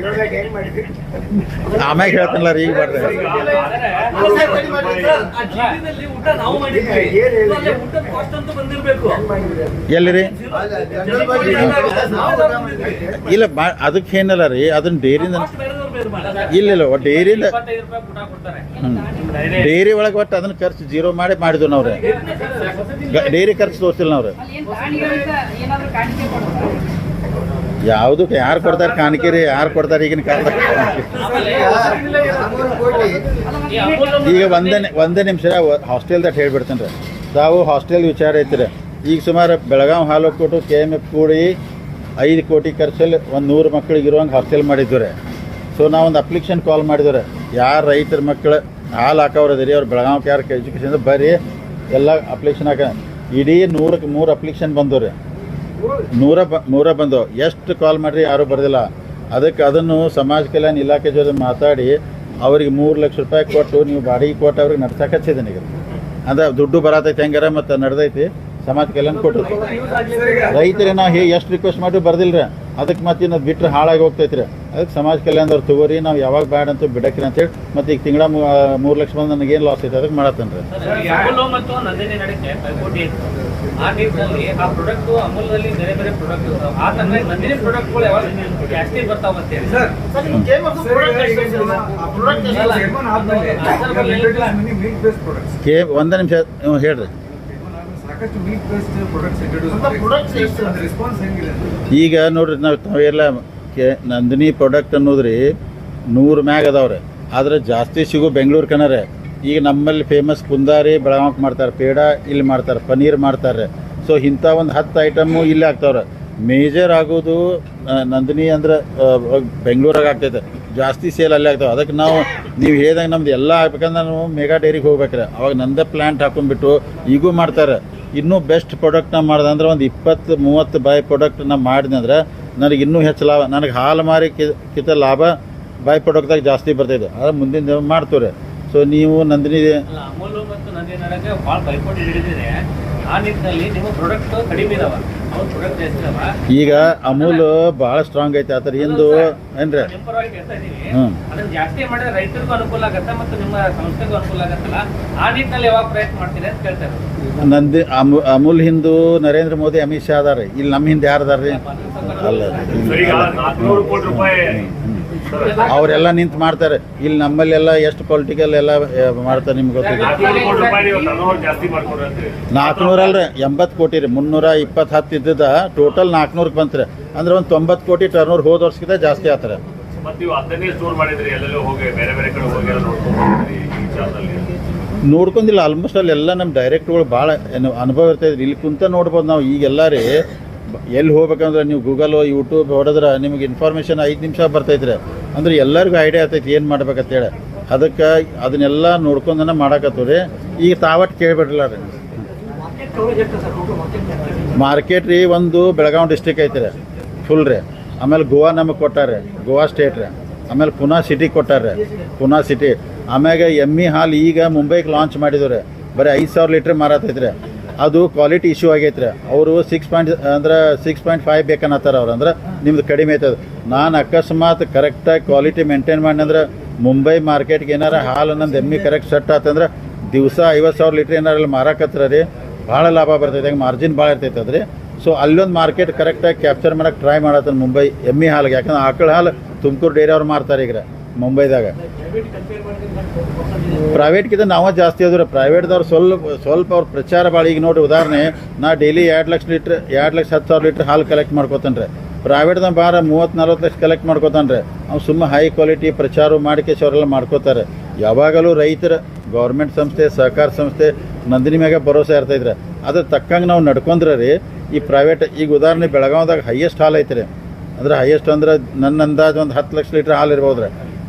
ಮಾಡಿದ್ರಿ ಆಮ್ಯಾಗ ಹೇಳ್ತಾನಲ್ಲ ರೀ ಈಗ ಮಾಡ್ರಿ. ಆ ಊಟ ನಾವು ಮಾಡಿದ್ವಿ ಏನ್ ಹೇಳಿ? ಅಲ್ಲೇ. ಕಾಸ್ಟ್ ಅಂತ ಬಂದಿರ್ಬೇಕು ಎಲ್ಲಿ ರೀ ಇಲ್ಲ ಅದಕ್ಕೆ ಏನಲ್ಲ ರೀ, ಅದನ್ನ ಬೇರೆದವ್ರು ಇಲ್ಲ ಇಲ್ಲ ಡೈರಿಯಿಂದ ಡೈರಿ ಒಳಗೆ ಒಟ್ಟು ಅದನ್ನ ಖರ್ಚು ಜೀರೋ ಮಾಡಿ ಮಾಡಿದ್ವಿ ನಾವ್ರೆ. ರೀ ಡೈರಿ ಖರ್ಚು ತೋರಿಸಿಲ್ಲ ನಾವ್ರೆ. ರೀ ಯಾವುದು ಯಾರು ಕೊಡ್ತಾರೆ ಕಾಣಿಕೆ ರೀ ಯಾರು ಕೊಡ್ತಾರೆ ಈಗಿನ ಕಾಲದಾಗ ಈಗ ಒಂದೇ ಒಂದೇ ನಿಮಿಷ ಹಾಸ್ಟೆಲ್ದಾಗ ಹೇಳ್ಬಿಡ್ತೇನೆ ರೀ ತಾವು ಹಾಸ್ಟೆಲ್ ವಿಚಾರ ಐತ್ರಿ. ಈಗ ಸುಮಾರು ಬೆಳಗಾವಿ ಹಾಲು ಕೊಟ್ಟು ಕೆ ಎಂ ಎಫ್ ಕೂಡಿ ಐದು ಕೋಟಿ ಖರ್ಚಲ್ಲಿ ಒಂದು ನೂರು ಮಕ್ಕಳಿಗೆ ಇರುವಂಗೆ ಹಾಸ್ಟೆಲ್ ಮಾಡಿದ್ದವ್ರೆ. ಸೊ ನಾವು ಒಂದು ಅಪ್ಲಿಕೇಶನ್ ಕಾಲ್ ಮಾಡಿದವ್ರೆ ಯಾರು ರೈತರ ಮಕ್ಕಳು ಹಾಲು ಹಾಕೋರು ಅದಿರಿ ಅವ್ರು ಬೆಳಗಾವಿ ಯಾರು ಎಜುಕೇಷನ್ ಬರೀ ಎಲ್ಲ ಅಪ್ಲಿಕೇಶನ್ ಹಾಕ. ಇಡೀ ನೂರಕ್ಕೆ ಮೂರು ಅಪ್ಲಿಕೇಶನ್ ಬಂದವು ರೀ ನೂರ ಬ ನೂರ ಬಂದವು. ಎಷ್ಟು ಕಾಲ್ ಮಾಡಿರಿ ಯಾರೂ ಬರೋದಿಲ್ಲ. ಅದಕ್ಕೆ ಅದನ್ನು ಸಮಾಜ ಕಲ್ಯಾಣ ಇಲಾಖೆ ಜೊತೆ ಮಾತಾಡಿ ಅವ್ರಿಗೆ ಮೂರು ಲಕ್ಷ ರೂಪಾಯಿ ಕೊಟ್ಟು ನೀವು ಬಾಡಿಗೆ ಕೊಟ್ಟು ಅವ್ರಿಗೆ ನಡ್ಸಕ್ಕೆ ಹಚ್ಚಿದ್ದೀನಿ ಈಗ. ಅಂದರೆ ದುಡ್ಡು ಬರತೈತೆ ಹೆಂಗಾರ ಮತ್ತು ನಡೆದೈತಿ. ಸಮಾಜ ಕಲ್ಯಾಣ ಕೊಟ್ಟರು ರೈತರಿಗೆ ನಾವು ಹೇ ಎಷ್ಟು ರಿಕ್ವೆಸ್ಟ್ ಮಾಡಿ ಬರ್ದಿಲ್ಲ ರೀ ಅದಕ್ಕೆ ಮತ್ತೆ ಇನ್ನೊಂದು ಬಿಟ್ಟರೆ ಹಾಳಾಗಿ ಹೋಗ್ತೈತಿ ರೀ ಅದಕ್ಕೆ ಸಮಾಜ ಕಲ್ಯಾಣದವ್ರು ತಗೋರಿ ನಾವು ಯಾವಾಗ ಬ್ಯಾಡ ಅಂತ ಬಿಡಕ್ರಿ ಅಂತೇಳಿ ಮತ್ತೆ ಈಗ ತಿಂಗಳ ಮೂರು ಲಕ್ಷ ಬಂದು ನನಗೇನು ಲಾಸ್ ಐತೆ ಅದಕ್ಕೆ ಮಾಡತ್ತೇನೆ ರೀ ಒಂದೇ ನಿಮಿಷ ಹ್ಞೂ ಹೇಳ್ರಿ. ಸಾಕಷ್ಟು ಮೀಟ್ ಬೇಸ್ಡ್ ಪ್ರಾಡಕ್ಟ್ಸ್ ಅಂತ products ರೆಸ್ಪಾನ್ಸ್ ಹೆಂಗಿದೆ ಈಗ ನೋಡ್ರಿ ನಾವು ತಾವೆಲ್ಲ ಕೆ ನಂದಿನಿ ಪ್ರಾಡಕ್ಟ್ ಅನ್ನೋದ್ರಿ ನೂರು ಮ್ಯಾಗ ಅದಾವ್ರಿ. ಆದ್ರೆ ಜಾಸ್ತಿ ಸಿಗೋ ಬೆಂಗಳೂರು ಕನರೆ ಈಗ ನಮ್ಮಲ್ಲಿ ಫೇಮಸ್ ಕುಂದಾರಿ ಬೆಳಗಾವ್ ಮಾಡ್ತಾರೆ ಪೇಡ ಇಲ್ಲಿ ಮಾಡ್ತಾರೆ ಪನ್ನೀರ್ ಮಾಡ್ತಾರೆ. ಸೊ ಇಂಥ ಒಂದು ಹತ್ತು ಐಟಮು ಇಲ್ಲಿ ಆಗ್ತಾವ್ರೆ ಮೇಜರ್ ಆಗೋದು ನಂದಿನಿ ಅಂದ್ರೆ ಬೆಂಗಳೂರಾಗ ಆಗ್ತೈತೆ. ಜಾಸ್ತಿ ಸೇಲ್ ಅಲ್ಲೇ ಆಗ್ತಾವೆ. ಅದಕ್ಕೆ ನಾವು ನೀವು ಹೇಳ್ದಂಗೆ ನಮ್ದು ಎಲ್ಲ ಆಗ್ಬೇಕಂದ್ರೆ ನಾವು ಮೆಗಾ ಡೈರಿಗೆ ಹೋಗ್ಬೇಕ್ರೆ. ಅವಾಗ ನಂದೇ ಪ್ಲ್ಯಾಂಟ್ ಹಾಕೊಂಡ್ಬಿಟ್ಟು ಈಗೂ ಮಾಡ್ತಾರೆ. ಇನ್ನೂ ಬೆಸ್ಟ್ ಪ್ರಾಡಕ್ಟ್ನ ಮಾಡಿದೆ ಅಂದ್ರೆ ಒಂದು ಇಪ್ಪತ್ತು, ಮೂವತ್ತು ಬೈ ಪ್ರಾಡಕ್ಟ್ನ ಮಾಡಿದೆ ಅಂದ್ರೆ ನನಗೆ ಇನ್ನೂ ಹೆಚ್ಚು ಲಾಭ, ನನಗೆ ಹಾಲು ಮಾರಿ ಕಿತ ಲಾಭ ಬೈ ಪ್ರಾಡಕ್ಟ್ದಾಗ ಜಾಸ್ತಿ ಬರ್ತೈತೆ ಅದು ಮುಂದಿನ ದಿನ ಮಾಡ್ತೀವ್ರಿ. ಸೊ ನೀವು ನಂದಿನಿ ಅಲ್ಲ ಅಮೂಲ್ ಮತ್ತು ನಂದಿನಿ ನಡಗೆ ಭಾಳ ಪೈಪೋಟಿ ಹಿಡಿದಿದೆ ಆ ನಿಟ್ಟಿನಲ್ಲಿ ನಿಮ್ಮ ಪ್ರಾಡಕ್ಟ್ ಕಡಿಮೆ ಇದಾವ. ಅವ್ರ ಪ್ರಾಡಕ್ಟ್ ಜಾಸ್ತಿ ಇದಾವ. ಈಗ ಅಮೂಲ್ ಬಹಳ ಸ್ಟ್ರಾಂಗ್ ಐತೆ ಆತರ ಎಂದು ಏನ್ರಿ? ನಿಮ್ಮ ಪರವಾಗಿ ಹೇಳ್ತಾ ಇದೀವಿ ಅದನ್ನ ಜಾಸ್ತಿ ಮಾಡಿದ್ರೆ ರೈತರಿಗೂ ಅನುಕೂಲ ಆಗತ್ತೆ ಮತ್ತು ನಿಮ್ಮ ಸಂಸ್ಥೆಗೂ ಅನುಕೂಲ ಆಗತ್ತಲ್ಲ? ಆ ನಿಟ್ಟಿನಲ್ಲಿ ಯಾವಾಗ ಪ್ರಯತ್ನ ಮಾಡ್ತೀರಿ ಅಂತ ಕೇಳ್ತಾ ಇರೋದು. ನಂದಿ ಅಮು ಅಮೂಲ್ ಹಿಂದೂ ನರೇಂದ್ರ ಮೋದಿ ಅಮಿತ್ ಶಾ ಅದಾರ ಇಲ್ಲಿ ನಮ್ಮ ಹಿಂದೆ ಯಾರು ಅದಾರ ರೀ ಅಲ್ಲ. ಅವರೆಲ್ಲ ನಿಂತು ಮಾಡ್ತಾರೆ. ಇಲ್ಲಿ ನಮ್ಮಲ್ಲೆಲ್ಲ ಎಷ್ಟು ಪೊಲಿಟಿಕಲ್ ಎಲ್ಲ ಮಾಡ್ತಾರೆ ನಿಮ್ಗೆ ಗೊತ್ತಿದೆ. ನಾಲ್ಕುನೂರು ಕೋಟಿ ರೂಪಾಯಿ ನೀವು ಟರ್ನ್ ಜಾಸ್ತಿ ಮಾಡ್ಕೊಡ್ರಿ ನಾಲ್ಕುನೂರ ಅಲ್ರಿ ಎಂಬತ್ತು ಕೋಟಿ ರೀ. ಮುನ್ನೂರ ಇಪ್ಪತ್ತು ಹತ್ತು ಇದ್ದದ ಟೋಟಲ್ ನಾಲ್ಕುನೂರಕ್ಕೆ ಬಂತ್ರಿ. ಅಂದ್ರೆ ಒಂದು ತೊಂಬತ್ತು ಕೋಟಿ ಟರ್ನೂರ್ ಹೋದ ವರ್ಷಕ್ಕಿಂತ ಜಾಸ್ತಿ ಆತರ. ನೋಡ್ಕೊಂಡಿಲ್ಲ ಆಲ್ಮೋಸ್ಟ್ ಅಲ್ಲಿ ಎಲ್ಲ ನಮ್ಮ ಡೈರೆಕ್ಟ್ಗಳು ಭಾಳ ಅನುಭವ ಇರ್ತೈದ್ರಿ ಇಲ್ಲಿ ಕುಂತ ನೋಡ್ಬೋದು ನಾವು ಈಗೆಲ್ಲ ರೀ. ಎಲ್ಲಿ ಹೋಗ್ಬೇಕಂದ್ರೆ ನೀವು ಗೂಗಲ್ ಯೂಟ್ಯೂಬ್ ಹೊಡೆದ್ರೆ ನಿಮಗೆ ಇನ್ಫಾರ್ಮೇಷನ್ ಐದು ನಿಮಿಷ ಬರ್ತೈತ್ರಿ. ಅಂದ್ರೆ ಎಲ್ಲರಿಗೂ ಐಡಿಯಾ ಆಗ್ತೈತಿ ಏನು ಮಾಡ್ಬೇಕಂತೇಳಿ ಅದಕ್ಕೆ ಅದನ್ನೆಲ್ಲ ನೋಡ್ಕೊಂಡನ ಮಾಡಾಕತ್ತು ರೀ ಈಗ ತಾವಟ್ಟು ಕೇಳ್ಬಿಡ್ರಲ್ಲ ರೀ. ಮಾರ್ಕೆಟ್ ರೀ ಒಂದು ಬೆಳಗಾವಿ ಡಿಸ್ಟಿಕ್ ಐತ್ರಿ. ರೀ ಫುಲ್ ರೀ. ಆಮೇಲೆ ಗೋವಾ ನಮಗೆ ಕೊಟ್ಟಾರೆ ಗೋವಾ ಸ್ಟೇಟ್ ರೀ. ಆಮೇಲೆ ಪುನಾ ಸಿಟಿ ಕೊಟ್ಟಾರೆ ಪುನಾ ಸಿಟಿ ಆಮ್ಯಾಗ ಎಮ್ಮಿ ಹಾಲು ಈಗ ಮುಂಬೈಗೆ ಲಾಂಚ್ ಮಾಡಿದ್ರು ಬರೀ ಐದು ಸಾವಿರ ಲೀಟ್ರ್ ಮಾರತೈತ್ರಿ ಅದು ಕ್ವಾಲಿಟಿ ಇಶ್ಯೂ ಆಗೈತ್ರಿ. ಅವರು ಸಿಕ್ಸ್ ಪಾಯಿಂಟ್ ಅಂದ್ರೆ ಸಿಕ್ಸ್ ಪಾಯಿಂಟ್ ಫೈವ್ ಬೇಕನ್ನತ್ತಾರ ಅವ್ರು. ಅಂದ್ರೆ ನಿಮ್ದು ಕಡಿಮೆ ಐತದ ನಾನು ಅಕಸ್ಮಾತ್ ಕರೆಕ್ಟಾಗಿ ಕ್ವಾಲಿಟಿ ಮೇಂಟೈನ್ ಮಾಡಿ ಅಂದ್ರೆ ಮುಂಬೈ ಮಾರ್ಕೆಟ್ಗೆ ಏನಾರ ಹಾಲು ನಂದು ಎಮ್ಮಿ ಕರೆಕ್ಟ್ ಸೆಟ್ ಆತಂದ್ರೆ ದಿವಸ ಐವತ್ತು ಸಾವಿರ ಲೀಟ್ರ್ ಏನಾರ ಅಲ್ಲಿ ಮಾರಾಕತ್ರ ರೀ, ಭಾಳ ಲಾಭ ಬರ್ತೈತೆ. ಹಂಗೆ ಮಾರ್ಜಿನ್ ಭಾಳ ಇರ್ತೈತೆ ಅದ್ರಿ. ಸೊ ಅಲ್ಲೊಂದು ಮಾರ್ಕೆಟ್ ಕರೆಕ್ಟಾಗಿ ಕ್ಯಾಪ್ಚರ್ ಮಾಡೋಕೆ ಟ್ರೈ ಮಾಡತ್ತ ಮುಂಬೈ ಎಮ್ಮಿ ಹಾಲಿಗೆ. ಯಾಕಂದ್ರೆ ಆಕಳ ಹಾಲು ತುಮಕೂರು ಡೈರಿ ಅವ್ರು ಮಾರ್ತಾರೆ ಈಗ ಮುಂಬೈದಾಗ. ಪ್ರೈವೇಟ್ಗಿಂತ ನಾವ ಜಾಸ್ತಿ ಅದ್ರ ಪ್ರೈವೇಟ್ದವ್ರು ಸ್ವಲ್ಪ ಸ್ವಲ್ಪ ಅವ್ರ ಪ್ರಚಾರ ಭಾಳ ಈಗ ನೋಡಿರಿ ಉದಾಹರಣೆ, ನಾ ಡೈಲಿ ಎರಡು ಲಕ್ಷ ಲೀಟ್ರ್ ಎರಡು ಲಕ್ಷ ಹತ್ತು ಸಾವಿರ ಲೀಟ್ರ್ ಹಾಲು ಕಲೆಕ್ಟ್ ಮಾಡ್ಕೋತಾನೆ ರೀ ಪ್ರೈವೇಟ್ದಾಗ ಬಾರ ಮೂವತ್ತು ನಲ್ವತ್ತು ಲಕ್ಷ ಕಲೆಕ್ಟ್ ಮಾಡ್ಕೋತಾನೆ ರೀ ಅವ್ನು ಸುಮ್ಮ ಹೈ ಕ್ವಾಲಿಟಿ ಪ್ರಚಾರ ಮಾಡ್ಕೇಶ್ ಅವರೆಲ್ಲ ಮಾಡ್ಕೋತಾರೆ. ಯಾವಾಗಲೂ ರೈತರ ಗೌರ್ಮೆಂಟ್ ಸಂಸ್ಥೆ ಸಹಕಾರ ಸಂಸ್ಥೆ ನಂದಿನಿ ಮ್ಯಾಗ ಭರೋಸೆ ಇರ್ತೈತ್ರಿ ಅದ್ರ ತಕ್ಕಂಗೆ ನಾವು ನಡ್ಕೊಂಡ್ರೆ ರೀ, ಈ ಪ್ರೈವೇಟ್ ಈಗ ಉದಾಹರಣೆ ಬೆಳಗಾವ್ದಾಗ ಹೈಯೆಸ್ಟ್ ಹಾಲು ಐತ್ರಿ. ಅಂದ್ರೆ ಹೈಯೆಸ್ಟ್ ಅಂದ್ರೆ ನನ್ನ ಅಂದಾಜು ಒಂದು ಹತ್ತು ಲಕ್ಷ ಲೀಟ್ರ್ ಹಾಲು ಇರ್ಬೋದ್ರಿ.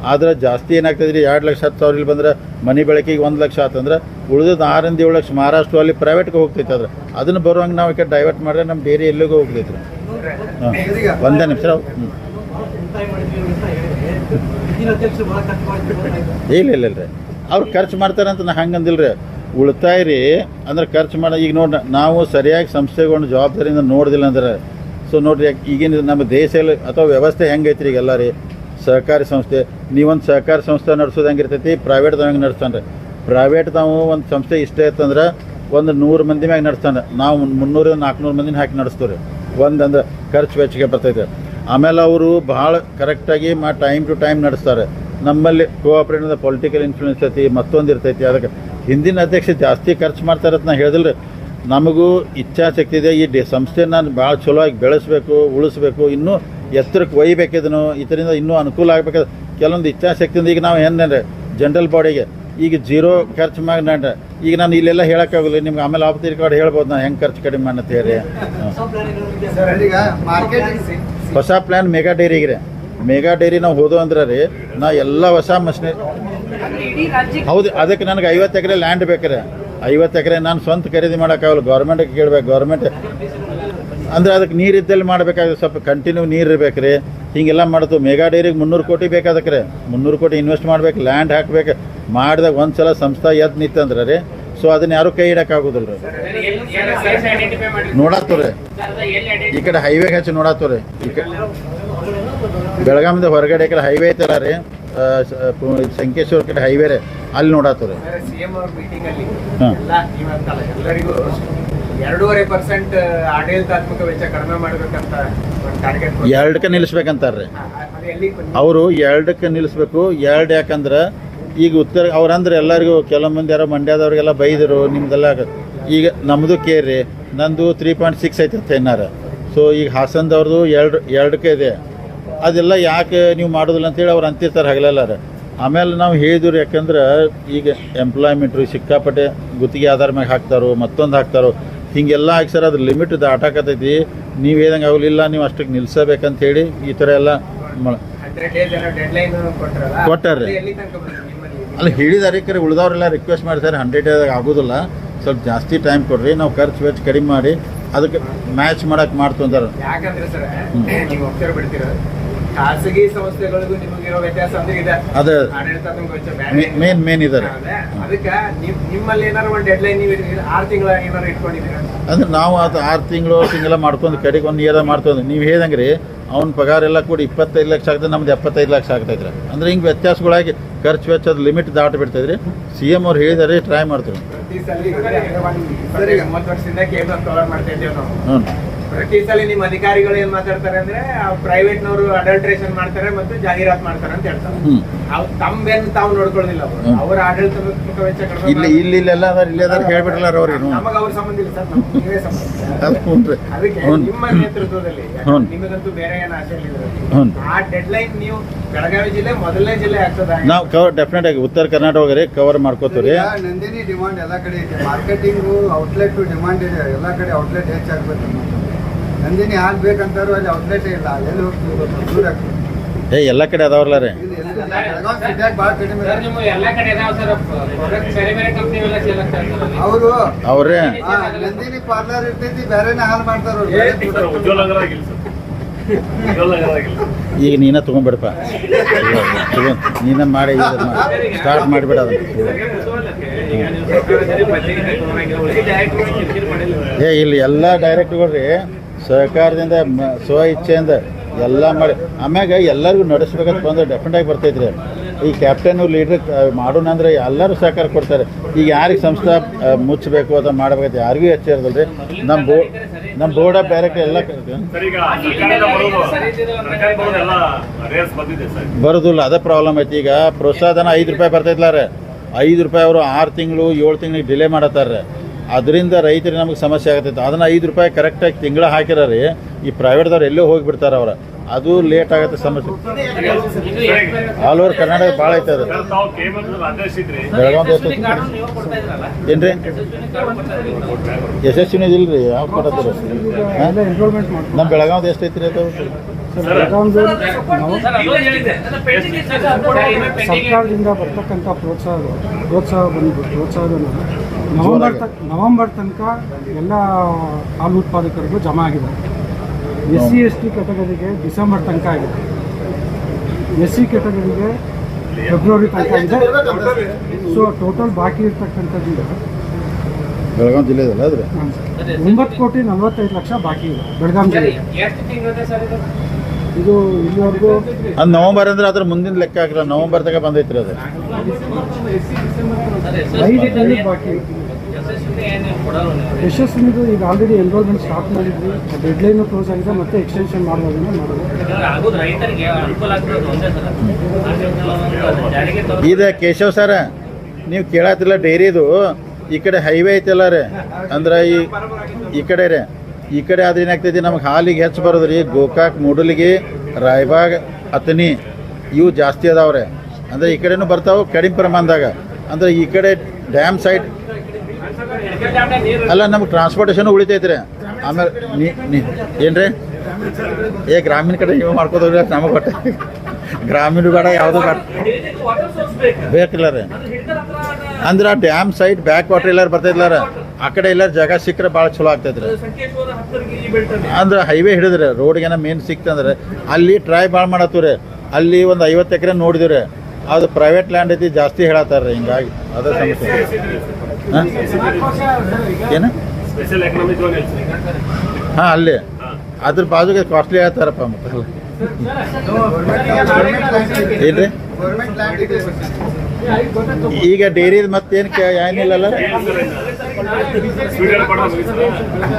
ಆದ್ರೆ ಜಾಸ್ತಿ ಏನಾಗ್ತದೆ ರೀ ಎರಡು ಲಕ್ಷ ಹತ್ತು ಸಾವಿರ ಇಲ್ಲಿ ಬಂದ್ರೆ ಮನೆ ಬೆಳಕಿಗೆ ಒಂದು ಲಕ್ಷ ಆತಂದ್ರೆ ಉಳಿದದ್ದು ಆರಿಂದ ಏಳು ಲಕ್ಷ ಮಹಾರಾಷ್ಟ್ರ ಅಲ್ಲಿ ಪ್ರೈವೇಟ್ಗೆ ಹೋಗ್ತೈತೆ ಅದ್ರ ಅದನ್ನು ಬರುವಂಗೆ ನಾವು ಈಗ ಡೈವರ್ಟ್ ಮಾಡಿದ್ರೆ ನಮ್ಮ ಬೇರೆ ಎಲ್ಲಿಗೂ ಹೋಗ್ತೈತೆ ರೀ ಹಾಂ. ಒಂದೇ ನಿಮಿಷ. ಹ್ಞೂ ಇಲ್ಲ ಇಲ್ಲ ಇಲ್ಲ ರೀ. ಅವ್ರು ಖರ್ಚು ಮಾಡ್ತಾರೆ ಅಂತ ನಾ ಹಂಗಂದಿಲ್ಲ ರೀ ಉಳಿತಾಯ ರೀ ಅಂದ್ರೆ ಖರ್ಚು ಮಾಡೋ ಈಗ ನೋಡಿ, ನಾವು ಸರಿಯಾಗಿ ಸಂಸ್ಥೆಗಳನ್ನ ಜವಾಬ್ದಾರಿಯಿಂದ ನೋಡ್ದಿಲ್ಲ ಅಂದ್ರೆ, ಸೊ ನೋಡ್ರಿ ಈಗಿನ ನಮ್ಮ ದೇಶದಲ್ಲಿ ಅಥವಾ ವ್ಯವಸ್ಥೆ ಹೆಂಗೈತ್ರಿ ಈಗೆಲ್ಲ ರೀ ಸಹಕಾರಿ ಸಂಸ್ಥೆ ನೀವೊಂದು ಸಹಕಾರಿ ಸಂಸ್ಥೆ ನಡೆಸೋದು ಹೆಂಗಿರ್ತೈತಿ ಪ್ರೈವೇಟ್ ಹೆಂಗೆ ನಡೆಸ್ತಾನೆ ರೀ ತಾವು ಒಂದು ಸಂಸ್ಥೆ ಇಷ್ಟೇ ಇತ್ತಂದ್ರೆ ಒಂದು ನೂರು ಮಂದಿ ಮ್ಯಾಗ ನಡೆಸ್ತಾನೆ ನಾವು ಮುನ್ನೂರಿಂದ ನಾಲ್ಕುನೂರು ಮಂದಿನ ಹಾಕಿ ನಡೆಸ್ತೀವಿ ರೀ ಒಂದು ಅಂದ್ರೆ ಖರ್ಚು ವೆಚ್ಚಿಗೆ ಬರ್ತೈತೆ. ಆಮೇಲೆ ಅವರು ಭಾಳ ಕರೆಕ್ಟಾಗಿ ಮಾ ಟೈಮ್ ಟು ಟೈಮ್ ನಡೆಸ್ತಾರೆ. ನಮ್ಮಲ್ಲಿ ಕೋಆಪ್ರೇಟಿವ್ ಪೊಲಿಟಿಕಲ್ ಇನ್ಫ್ಲೂಯೆನ್ಸ್ ಐತಿ, ಮತ್ತೊಂದು ಇರ್ತೈತಿ. ಅದಕ್ಕೆ ಹಿಂದಿನ ಅಧ್ಯಕ್ಷ ಜಾಸ್ತಿ ಖರ್ಚು ಮಾಡ್ತಾರೆ ಅಂತ ನಾ ಹೇಳಿದ್ರೆ ನಮಗೂ ಇಚ್ಛಾಶಕ್ತಿ ಇದೆ, ಈ ಡೆ ನಾನು ಭಾಳ ಚಲೋ ಆಗಿ ಬೆಳೆಸಬೇಕು, ಉಳಿಸ್ಬೇಕು. ಇನ್ನೂ ಎತ್ತರಕ್ಕೆ ಒಯ್ಬೇಕಿದನು ಇದರಿಂದ ಇನ್ನೂ ಅನುಕೂಲ ಆಗಬೇಕಾದ್ರೆ ಕೆಲವೊಂದು ಇಚ್ಛಾಶಕ್ತಿಯಿಂದ ಈಗ ನಾವು ಏನಂದರೆ ಜನರಲ್ ಬಾಡಿಗೆ ಈಗ ಜೀರೋ ಖರ್ಚು ಮಾಡಿ ನಾನು ಈಗ ನಾನು ಇಲ್ಲೆಲ್ಲ ಹೇಳೋಕ್ಕಾಗಲ್ಲ, ನಿಮ್ಗೆ ಆಮೇಲೆ ಆಪ್ತಿ ಕಾರ್ಡ್ ಹೇಳ್ಬೋದು ನಾನು, ಹೆಂಗೆ ಖರ್ಚು ಕಡಿಮೆ ಅಂತ ಹೇಳಿ ಹೊಸ ಪ್ಲ್ಯಾನ್ ಮೆಗಾ ಡೈರಿಗೆ ರೀ. ಮೆಗಾ ಡೈರಿ ನಾವು ಹೋದೋ ಅಂದ್ರೆ ರೀ, ನಾ ಎಲ್ಲ ಹೊಸ ಮಷಿನರಿ ಹೌದು, ಅದಕ್ಕೆ ನನಗೆ ಐವತ್ತು ಎಕರೆ ಲ್ಯಾಂಡ್ ಬೇಕ್ರೆ. ಐವತ್ತು ಎಕರೆ ನಾನು ಸ್ವಂತ ಖರೀದಿ ಮಾಡೋಕ್ಕಾಗಲ್ಲ ಗೌರ್ಮೆಂಟ್ಗೆ ಕೇಳ್ಬೇಕು ಗೌರ್ಮೆಂಟ್ ಅಂದ್ರೆ ಅದಕ್ಕೆ ನೀರು ಇದ್ದಲ್ಲಿ ಮಾಡಬೇಕಾದ್ರೆ ಸ್ವಲ್ಪ ಕಂಟಿನ್ಯೂ ನೀರು ಇರ್ಬೇಕು ರೀ ಹಿಂಗೆಲ್ಲ ಮಾಡ್ತು ಮೆಗಾ ಡೈರಿಗೆ ಮುನ್ನೂರು ಕೋಟಿ ಬೇಕಾದಕ್ಕೆ ರೀ ಮುನ್ನೂರು ಕೋಟಿ ಇನ್ವೆಸ್ಟ್ ಮಾಡ್ಬೇಕು ಲ್ಯಾಂಡ್ ಹಾಕ್ಬೇಕು. ಮಾಡಿದಾಗ ಒಂದು ಸಲ ಸಂಸ್ಥೆ ಎದ್ದು ನಿಂತಂದ್ರೆ ರೀ. ಸೊ ಅದನ್ನ ಯಾರು ಕೈ ಇಡೋಕ್ಕಾಗೋದಿಲ್ಲ ರೀ. ನೋಡತ್ತವ್ರಿ ಈ ಕಡೆ ಹೈವೇ ಹಚ್ಚಿ ನೋಡತ್ತವ್ರಿ ಈ ಕಡೆ ಬೆಳಗಾವಿಂದ ಹೊರಗಡೆ ಕಡೆ ಹೈವೇ ಐತಲ್ಲ ರೀ. ಸಂಕೇಶ್ವರ ಕಡೆ ಹೈವೇ ರೀ. ಅಲ್ಲಿ ಮೀಟಿಂಗ್ ಅಲ್ಲಿ ಹಾಂ. ಎರಡೂವರೆ ಪರ್ಸೆಂಟ್ ಆಡಳಿತಾತ್ಮಕ ವೆಚ್ಚ ಕಡಿಮೆ ಮಾಡ್ಬೇಕಂತ ಒಂದು ಟಾರ್ಗೆಟ್ ಎರಡಕ್ಕೆ ನಿಲ್ಲಿಸ್ಬೇಕಂತಾರ್ರಿ. ಅವರು ಎರಡಕ್ಕೆ ನಿಲ್ಲಿಸ್ಬೇಕು ಎರಡು ಯಾಕಂದ್ರೆ ಈಗ ಉತ್ತರ ಅವ್ರಂದ್ರೆ ಎಲ್ಲರಿಗೂ ಕೆಲವು ಮಂದಿ ಯಾರೋ ಮಂಡ್ಯದವ್ರಿಗೆಲ್ಲ ಬೈದರು ನಿಮ್ದೆಲ್ಲ ಈಗ ನಮ್ಮದು ಕೇರಿ ನಂದು ತ್ರೀ ಪಾಯಿಂಟ್ ಸಿಕ್ಸ್ ಐತೆ ಏನಾರ ಸೊ ಈಗ ಹಾಸನದವ್ರದ್ದು ಎರಡು ಎರಡಕ್ಕೆ ಇದೆ. ಅದೆಲ್ಲ ಯಾಕೆ ನೀವು ಮಾಡೋದಿಲ್ಲ ಅಂತೇಳಿ ಅವ್ರು ಅಂತಿರ್ತಾರೆ ಹಗಲೆಲ್ಲಾರ. ಆಮೇಲೆ ನಾವು ಹೇಳಿದ್ರು ಯಾಕಂದ್ರೆ ಈಗ ಎಂಪ್ಲಾಯ್ಮೆಂಟ್ರು ಸಿಕ್ಕಾಪಟ್ಟೆ ಗುತ್ತಿಗೆ ಆಧಾರ ಮ್ಯಾಗ ಹಾಕ್ತಾರೋ ಮತ್ತೊಂದು ಹಾಕ್ತಾರೋ ಹಿಂಗೆಲ್ಲ ಆಗಿ ಸರ್ ಅದ್ರ ಲಿಮಿಟ್ ದಾಟಾಕತೈತಿ ನೀವು ಏನಂಗೆ ಆಗಲಿಲ್ಲ ನೀವು ಅಷ್ಟಕ್ಕೆ ನಿಲ್ಸಬೇಕಂತ ಹೇಳಿ ಈ ಥರ ಎಲ್ಲ ಕೊಟ್ಟಾರ್ರಿ. ನಿಮ್ಮಲ್ಲಿ ಅಲ್ಲಿ ಹೇಳಿದಾರೆ ಕರೆ ಉಳಿದವರೆಲ್ಲ ರಿಕ್ವೆಸ್ಟ್ ಮಾಡ್ತಾರೆ ಹಂಡ್ರೆಡ್ ಆಗೋದಿಲ್ಲ. ಸ್ವಲ್ಪ ಜಾಸ್ತಿ ಟೈಮ್ ಕೊಡ್ರಿ ನಾವು ಖರ್ಚು ವೆಚ್ಚ ಕಡಿಮೆ ಮಾಡಿ ಅದಕ್ಕೆ ಮ್ಯಾಚ್ ಮಾಡಕ್ಕೆ ಮಾಡ್ತಂತಾರೆ ಯಾಕಂದ್ರೆ ಖಾಸಗಿ ಸಂಸ್ಥೆಗಳಿಗೂ ನಿಮಗಿರೋ ವ್ಯತ್ಯಾಸ ಅಂದ್ರೆ ಇದೆ. ಅದೇ. ಆಡಳಿತಾತ್ಮಕ ಮೇನ್ ಮೇನ್ ಇದ್ದಾರೆ ಅದಕ್ಕೆ ನಿಮ್ಮಲ್ಲಿ ಏನಾರು ಒಂದು ಡೆಡ್ ಲೈನ್ ನೀವು? ಆರು ತಿಂಗಳ ಏನಾರು ಇಟ್ಕೊಂಡಿದ್ದೀರಾ? ಅಂದ್ರೆ ನಾವು ಅದು ಆರು ತಿಂಗಳು ತಿಂಗಳ ಮಾಡ್ಕೊಂಡು ಕಡೆಗೆ ಒಂದು ಇಯರ್ ಮಾಡ್ಕೊಂಡು ನೀವು ಹೇಳ್ದಂಗೆ ರೀ ಅವ್ನ ಪಗಾರ ಎಲ್ಲ ಕೂಡ ಇಪ್ಪತ್ತೈದು ಲಕ್ಷ ಆಗ್ತದೆ ನಮ್ದು ಎಪ್ಪತ್ತೈದು ಲಕ್ಷ ಆಗ್ತೈತ್ರಿ. ಅಂದ್ರೆ ಹಿಂಗೆ ವ್ಯತ್ಯಾಸಗಳಾಗಿ ಖರ್ಚು ವೆಚ್ಚದ ಲಿಮಿಟ್ ದಾಟಿ ಬಿಡ್ತೈತ್ರಿ. ಸಿ ಎಂ ಅವ್ರು ಹೇಳಿದಾರೆ ಟ್ರೈ ಮಾಡ್ತೀವಿ. ಹ್ಞೂ. ಪ್ರತಿ ಸಲ ನಿಮ್ಮ ಅಧಿಕಾರಿಗಳು ಏನ್ ಮಾತಾಡ್ತಾರೆ ಅಂದ್ರೆ ಪ್ರೈವೇಟ್ ನವರು ಅಡಲ್ಟ್ರೇಷನ್ ಮಾಡ್ತಾರೆ ಮತ್ತು ಜಾಹೀರಾತ್ ಮಾಡ್ತಾರೆ ಅಂತ ಹೇಳ್ತಾರೆ. ಅವ್ರು ಅವ್ ತಮ್ಮ ಬೆನ್ನು ತಾವು ನೋಡ್ಕೊಳ್ಳಿಲ್ಲ ಅವರು. ಅವರ ಆಡಳಿತಾತ್ಮಕ ವೆಚ್ಚ ಕಡಿಮೆ ಇಲ್ಲಿ ಮಾಡಿ- ಇಲ್ಲಿ ಇಲ್ಲೆಲ್ಲ ಅದಾರ ಇಲ್ಲೇ ಅದಾರ ಹೇಳ್ಬಿಟ್ರಲ್ಲ ನಮಗ ಅವ್ರ ಸಂಬಂಧ ಇಲ್ಲ ಸರ್ ನಮ್ಗೆ ನೀವೇ ಸಂಬಂಧ ಅದು ಅದಕ್ಕೆ ನಿಮ್ಮ ನೇತೃತ್ವದಲ್ಲಿ. ನಿಮಗಂತೂ ಬೇರೆ ಏನು ಆಸೆ ಇಲ್ಲ ಆ ಡೆಡ್ ಲೈನ್ ನೀವು ಬೆಳಗಾವಿ ಜಿಲ್ಲೆ ಮೊದಲನೇ ಜಿಲ್ಲೆ ಆಗ್ತದ ನಾವು ಕವರ್ ಡೆಫಿನೆಟ್ ಆಗಿ ಉತ್ತರ ಕರ್ನಾಟಕ ರೀ ಕವರ್ ಮಾಡ್ಕೋತೀವಿ ನಂದಿನಿ ಡಿಮಾಂಡ್ ಎಲ್ಲ ಕಡೆ ಇದೆ ಮಾರ್ಕೆಟಿಂಗು ಔಟ್ಲೆಟ್ ಡಿಮಾಂಡ್ ಇದೆ. ಎಲ್ಲ ಕಡೆ ಔಟ್ಲೆಟ್ ಹೆಚ್ಚಾಗ್ಬೇಕು ನಂದಿನಿ ಹಾಲು ಬೇಕಂತಾರು ಅಲ್ಲಿ ಔಟ್ಲೆಟ್ ಇಲ್ಲ ಎಲ್ಲಿ ಹೋಗ್ತೀವಿ ಏ ಎಲ್ಲ ಕಡೆ ಅದಾವಲ್ಲ ರೀ ಅವರು ಅವ್ರೆ ನಂದಿನಿ ಪಾರ್ಲರ್ ಇರ್ತೈತಿ ಬೇರೆನೇ ಹಾಲು ಮಾಡ್ತಾರ ಈಗ ನೀನ ತಗೊಂಡ್ಬಿಡಪ್ಪ ತಗೊಂಡ್ ನೀನ ಮಾಡಿ ಸ್ಟಾರ್ಟ್ ಮಾಡಿಬಿಡ ಅದನ್ನ ಏ ಇಲ್ಲಿ ಎಲ್ಲ ಡೈರೆಕ್ಟ್ಗಳು ರೀ ಸಹಕಾರದಿಂದ ಮ- ಸ್ವ ಇಚ್ಛೆಯಿಂದ ಎಲ್ಲ ಮಾಡಿ. ಆಮ್ಯಾಗ ಎಲ್ಲರಿಗೂ ನಡೆಸ್ಬೇಕಂತ ಡೆಫಿನೆಟ್ ಆಗಿ ಬರ್ತೈತ್ರಿ. ಈ ಕ್ಯಾಪ್ಟನ್ ಲೀಡ್ರ್ ಮಾಡೋಣ ಅಂದ್ರೆ ಎಲ್ಲರೂ ಸಹಕಾರ ಕೊಡ್ತಾರೆ. ಈಗ ಯಾರಿಗೆ ಸಂಸ್ಥೆ ಮುಚ್ಚಬೇಕು ಅಥವಾ ಮಾಡ್ಬೇಕಂತ ಯಾರಿಗೂ ಹೆಚ್ಚಿರೋದಿಲ್ಲ ರೀ ನಮ್ಮ ಬೋ ನಮ್ಮ ಬೋರ್ಡ್ ಆಫ್ ಡೈರೆಕ್ಟರ್ ಎಲ್ಲ ಬರೋದಿಲ್ಲ ಅದೇ ಪ್ರಾಬ್ಲಮ್ ಐತಿ. ಈಗ ಪ್ರೋತ್ಸಾಹಧನ ಐದು ರೂಪಾಯಿ ಬರ್ತೈತಿಲ್ಲ ರೀ. ಐದು ರೂಪಾಯಿ ಅವರು ಆರು ತಿಂಗಳು ಏಳು ತಿಂಗಳಿಗೆ ಡಿಲೇ ಮಾಡತ್ತಾರ ಅದರಿಂದ ರೈತರಿಗೆ ನಮಗೆ ಸಮಸ್ಯೆ ಆಗುತ್ತೆ ಅದನ್ನ ಐದು ರೂಪಾಯಿ ಕರೆಕ್ಟಾಗಿ ತಿಂಗಳ ಹಾಕಿರ ರೀ ಈ ಪ್ರೈವೇಟ್ದವ್ರು ಎಲ್ಲೋ ಹೋಗಿಬಿಡ್ತಾರೆ ಅವ್ರು. ಅದು ಲೇಟ್ ಆಗುತ್ತೆ ಸಮಸ್ಯೆ. ಆಲ್ ಓವರ್ ಕರ್ನಾಟಕ ಭಾಳ ಐತೆ ಅದು. ಬೆಳಗಾವಿ ಏನ್ರಿ? ಯಶಸ್ವಿನ ಇಲ್ಲ ರೀ ಯಾವ ಕೊಡತ್ತೀರಿ ನಮ್ಮ ಬೆಳಗಾವ್ದು ಎಷ್ಟು ಐತ್ರಿ ಅದು. ಸರ್ಕಾರದಿಂದ ಬರ್ತಕ್ಕಂಥ ಪ್ರೋತ್ಸಾಹ ಪ್ರೋತ್ಸಾಹ ಬಂದು ಪ್ರೋತ್ಸಾಹಧನ ನವೆಂಬರ್ ತನಕ ನವಂಬರ್ ತನಕ ಎಲ್ಲ ಹಾಲು ಉತ್ಪಾದಕರಿಗೂ ಜಮಾ ಆಗಿದೆ ಎಸ್ ಸಿ ಎಸ್ ಟಿ ಕೆಟಗರಿಗೆ ಡಿಸೆಂಬರ್ ತನಕ ಆಗಿದೆ. ಎಸ್ ಸಿ ಕೆಟಗರಿಗೆ ಫೆಬ್ರವರಿ ತನಕ ಇದೆ ಸೊ ಟೋಟಲ್ ಬಾಕಿ ಇರ್ತಕ್ಕಂಥದ್ದು ಬೆಳಗಾವಿ ಜಿಲ್ಲೆದಲ್ಲ ಆದರೆ? ಒಂಬತ್ತು ಕೋಟಿ ನಲವತ್ತೈದು ಲಕ್ಷ ಬಾಕಿ ಇದೆ ಬೆಳಗಾಂ ಜಿಲ್ಲೆ. ಇದು ಇಲ್ಲಿವರೆಗೂ ಅದು ನವಂಬರ್ ಅಂದ್ರೆ ಅದ್ರ ಮುಂದಿನ ಲೆಕ್ಕ ಹಾಕಿಲ್ಲ ನವಂಬರ್ ತನಕ ಬಂದೈತ್ರಿ ಅದು. ಐದು ಬಾಕಿ ಯಶಸ್ವಿನಿದು ಈಗ ಆಲ್ರೆಡಿ ಎನ್ರೋಲ್ಮೆಂಟ್ ಸ್ಟಾರ್ಟ್ ಮಾಡಿದ್ವಿ. ಡೆಡ್ ಲೈನ್ ಕ್ಲೋಸ್ ಆಗಿದೆ ಮತ್ತೆ ಎಕ್ಸ್ಟೆನ್ಷನ್ ಮಾಡೋದನ್ನ ಮಾಡೋದು. ಇದೆ ಕೇಶವ್ ಸರ ನೀವು ಕೇಳತ್ತಿಲ್ಲ ಡೈರಿದು ಈ ಕಡೆ ಹೈವೇ ಐತಲ್ಲ ರೀ ಅಂದ್ರೆ ಈ ಈ ಕಡೆ ರೀ ಈ ಕಡೆ ಆದ್ರೆ ಏನಾಗ್ತೈತಿ ನಮ್ಗೆ ಹಾಲಿಗೆ ಹೆಚ್ಚು ಬರೋದು ರೀ ಗೋಕಾಕ್ ಮೂಡಲಿಗೆ ರಾಯ್ಬಾಗ್ ಅತನಿ ಇವು ಜಾಸ್ತಿ ಅದಾವ್ರೆ. ಅಂದ್ರೆ ಈ ಕಡೆನೂ ಬರ್ತಾವೆ ಕಡಿಮೆ ಪ್ರಮಾಣದಾಗ. ಅಂದ್ರೆ ಈ ಕಡೆ ಡ್ಯಾಮ್ ಸೈಡ್ ಅಲ್ಲ ನಮ್ಗೆ ಟ್ರಾನ್ಸ್ಪೋರ್ಟೇಷನ್ ಉಳಿತೈತ್ರಿ. ಆಮೇಲೆ ನೀ ಏನ್ರಿ? ಏ ಗ್ರಾಮೀಣ ಕಡೆ ನೀವು ಮಾಡ್ಕೋದ್ರಿ ನಮಗೆ ಕೊಟ್ಟೆ ಗ್ರಾಮೀಣ ಬೇಡ ಯಾವುದು ಬೇಡ. ಬೇಕಿಲ್ಲ ರೀ. ಅಂದ್ರೆ ಡ್ಯಾಮ್ ಸೈಡ್ ಬ್ಯಾಕ್ ವಾಟರ್ ಎಲ್ಲಾರು ಬರ್ತೈತಿಲ್ಲ ಆ ಕಡೆ ಎಲ್ಲಾರು ಜಾಗ ಸಿಕ್ಕರೆ ಭಾಳ ಚಲೋ ಆಗ್ತೈತ್ರಿ. ಅಂದ್ರೆ ಹೈವೇ ಹಿಡಿದ್ರಿ ರೋಡ್ಗೇನ ಮೇನ್ ಸಿಕ್ತಂದ್ರೆ. ಅಲ್ಲಿ ಟ್ರೈ ಭಾಳ ಮಾಡತ್ತೀವ್ರಿ ಅಲ್ಲಿ ಒಂದು ಐವತ್ತು ಎಕರೆ ನೋಡಿದಿವ್ರಿ ಅದು ಪ್ರೈವೇಟ್ ಲ್ಯಾಂಡ್ ಐತಿ ಜಾಸ್ತಿ ಹೇಳತ್ತಾರ ಹಿಂಗಾಗಿ. ಅದ ಸಮಸ್ಯೆ. ಏನು? ಹಾಂ ಅಲ್ಲಿ. ಅದ್ರ ಬಾಜುಗೆ ಕಾಸ್ಟ್ಲಿ ಹೇಳ್ತಾರಪ್ಪ ಮತ್ತೆ. ಏನ್ರಿ ಈಗ ಡೈರಿ ಮತ್ತೇನು ಏನಿಲ್ಲಲ್ಲ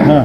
ಹಾಂ.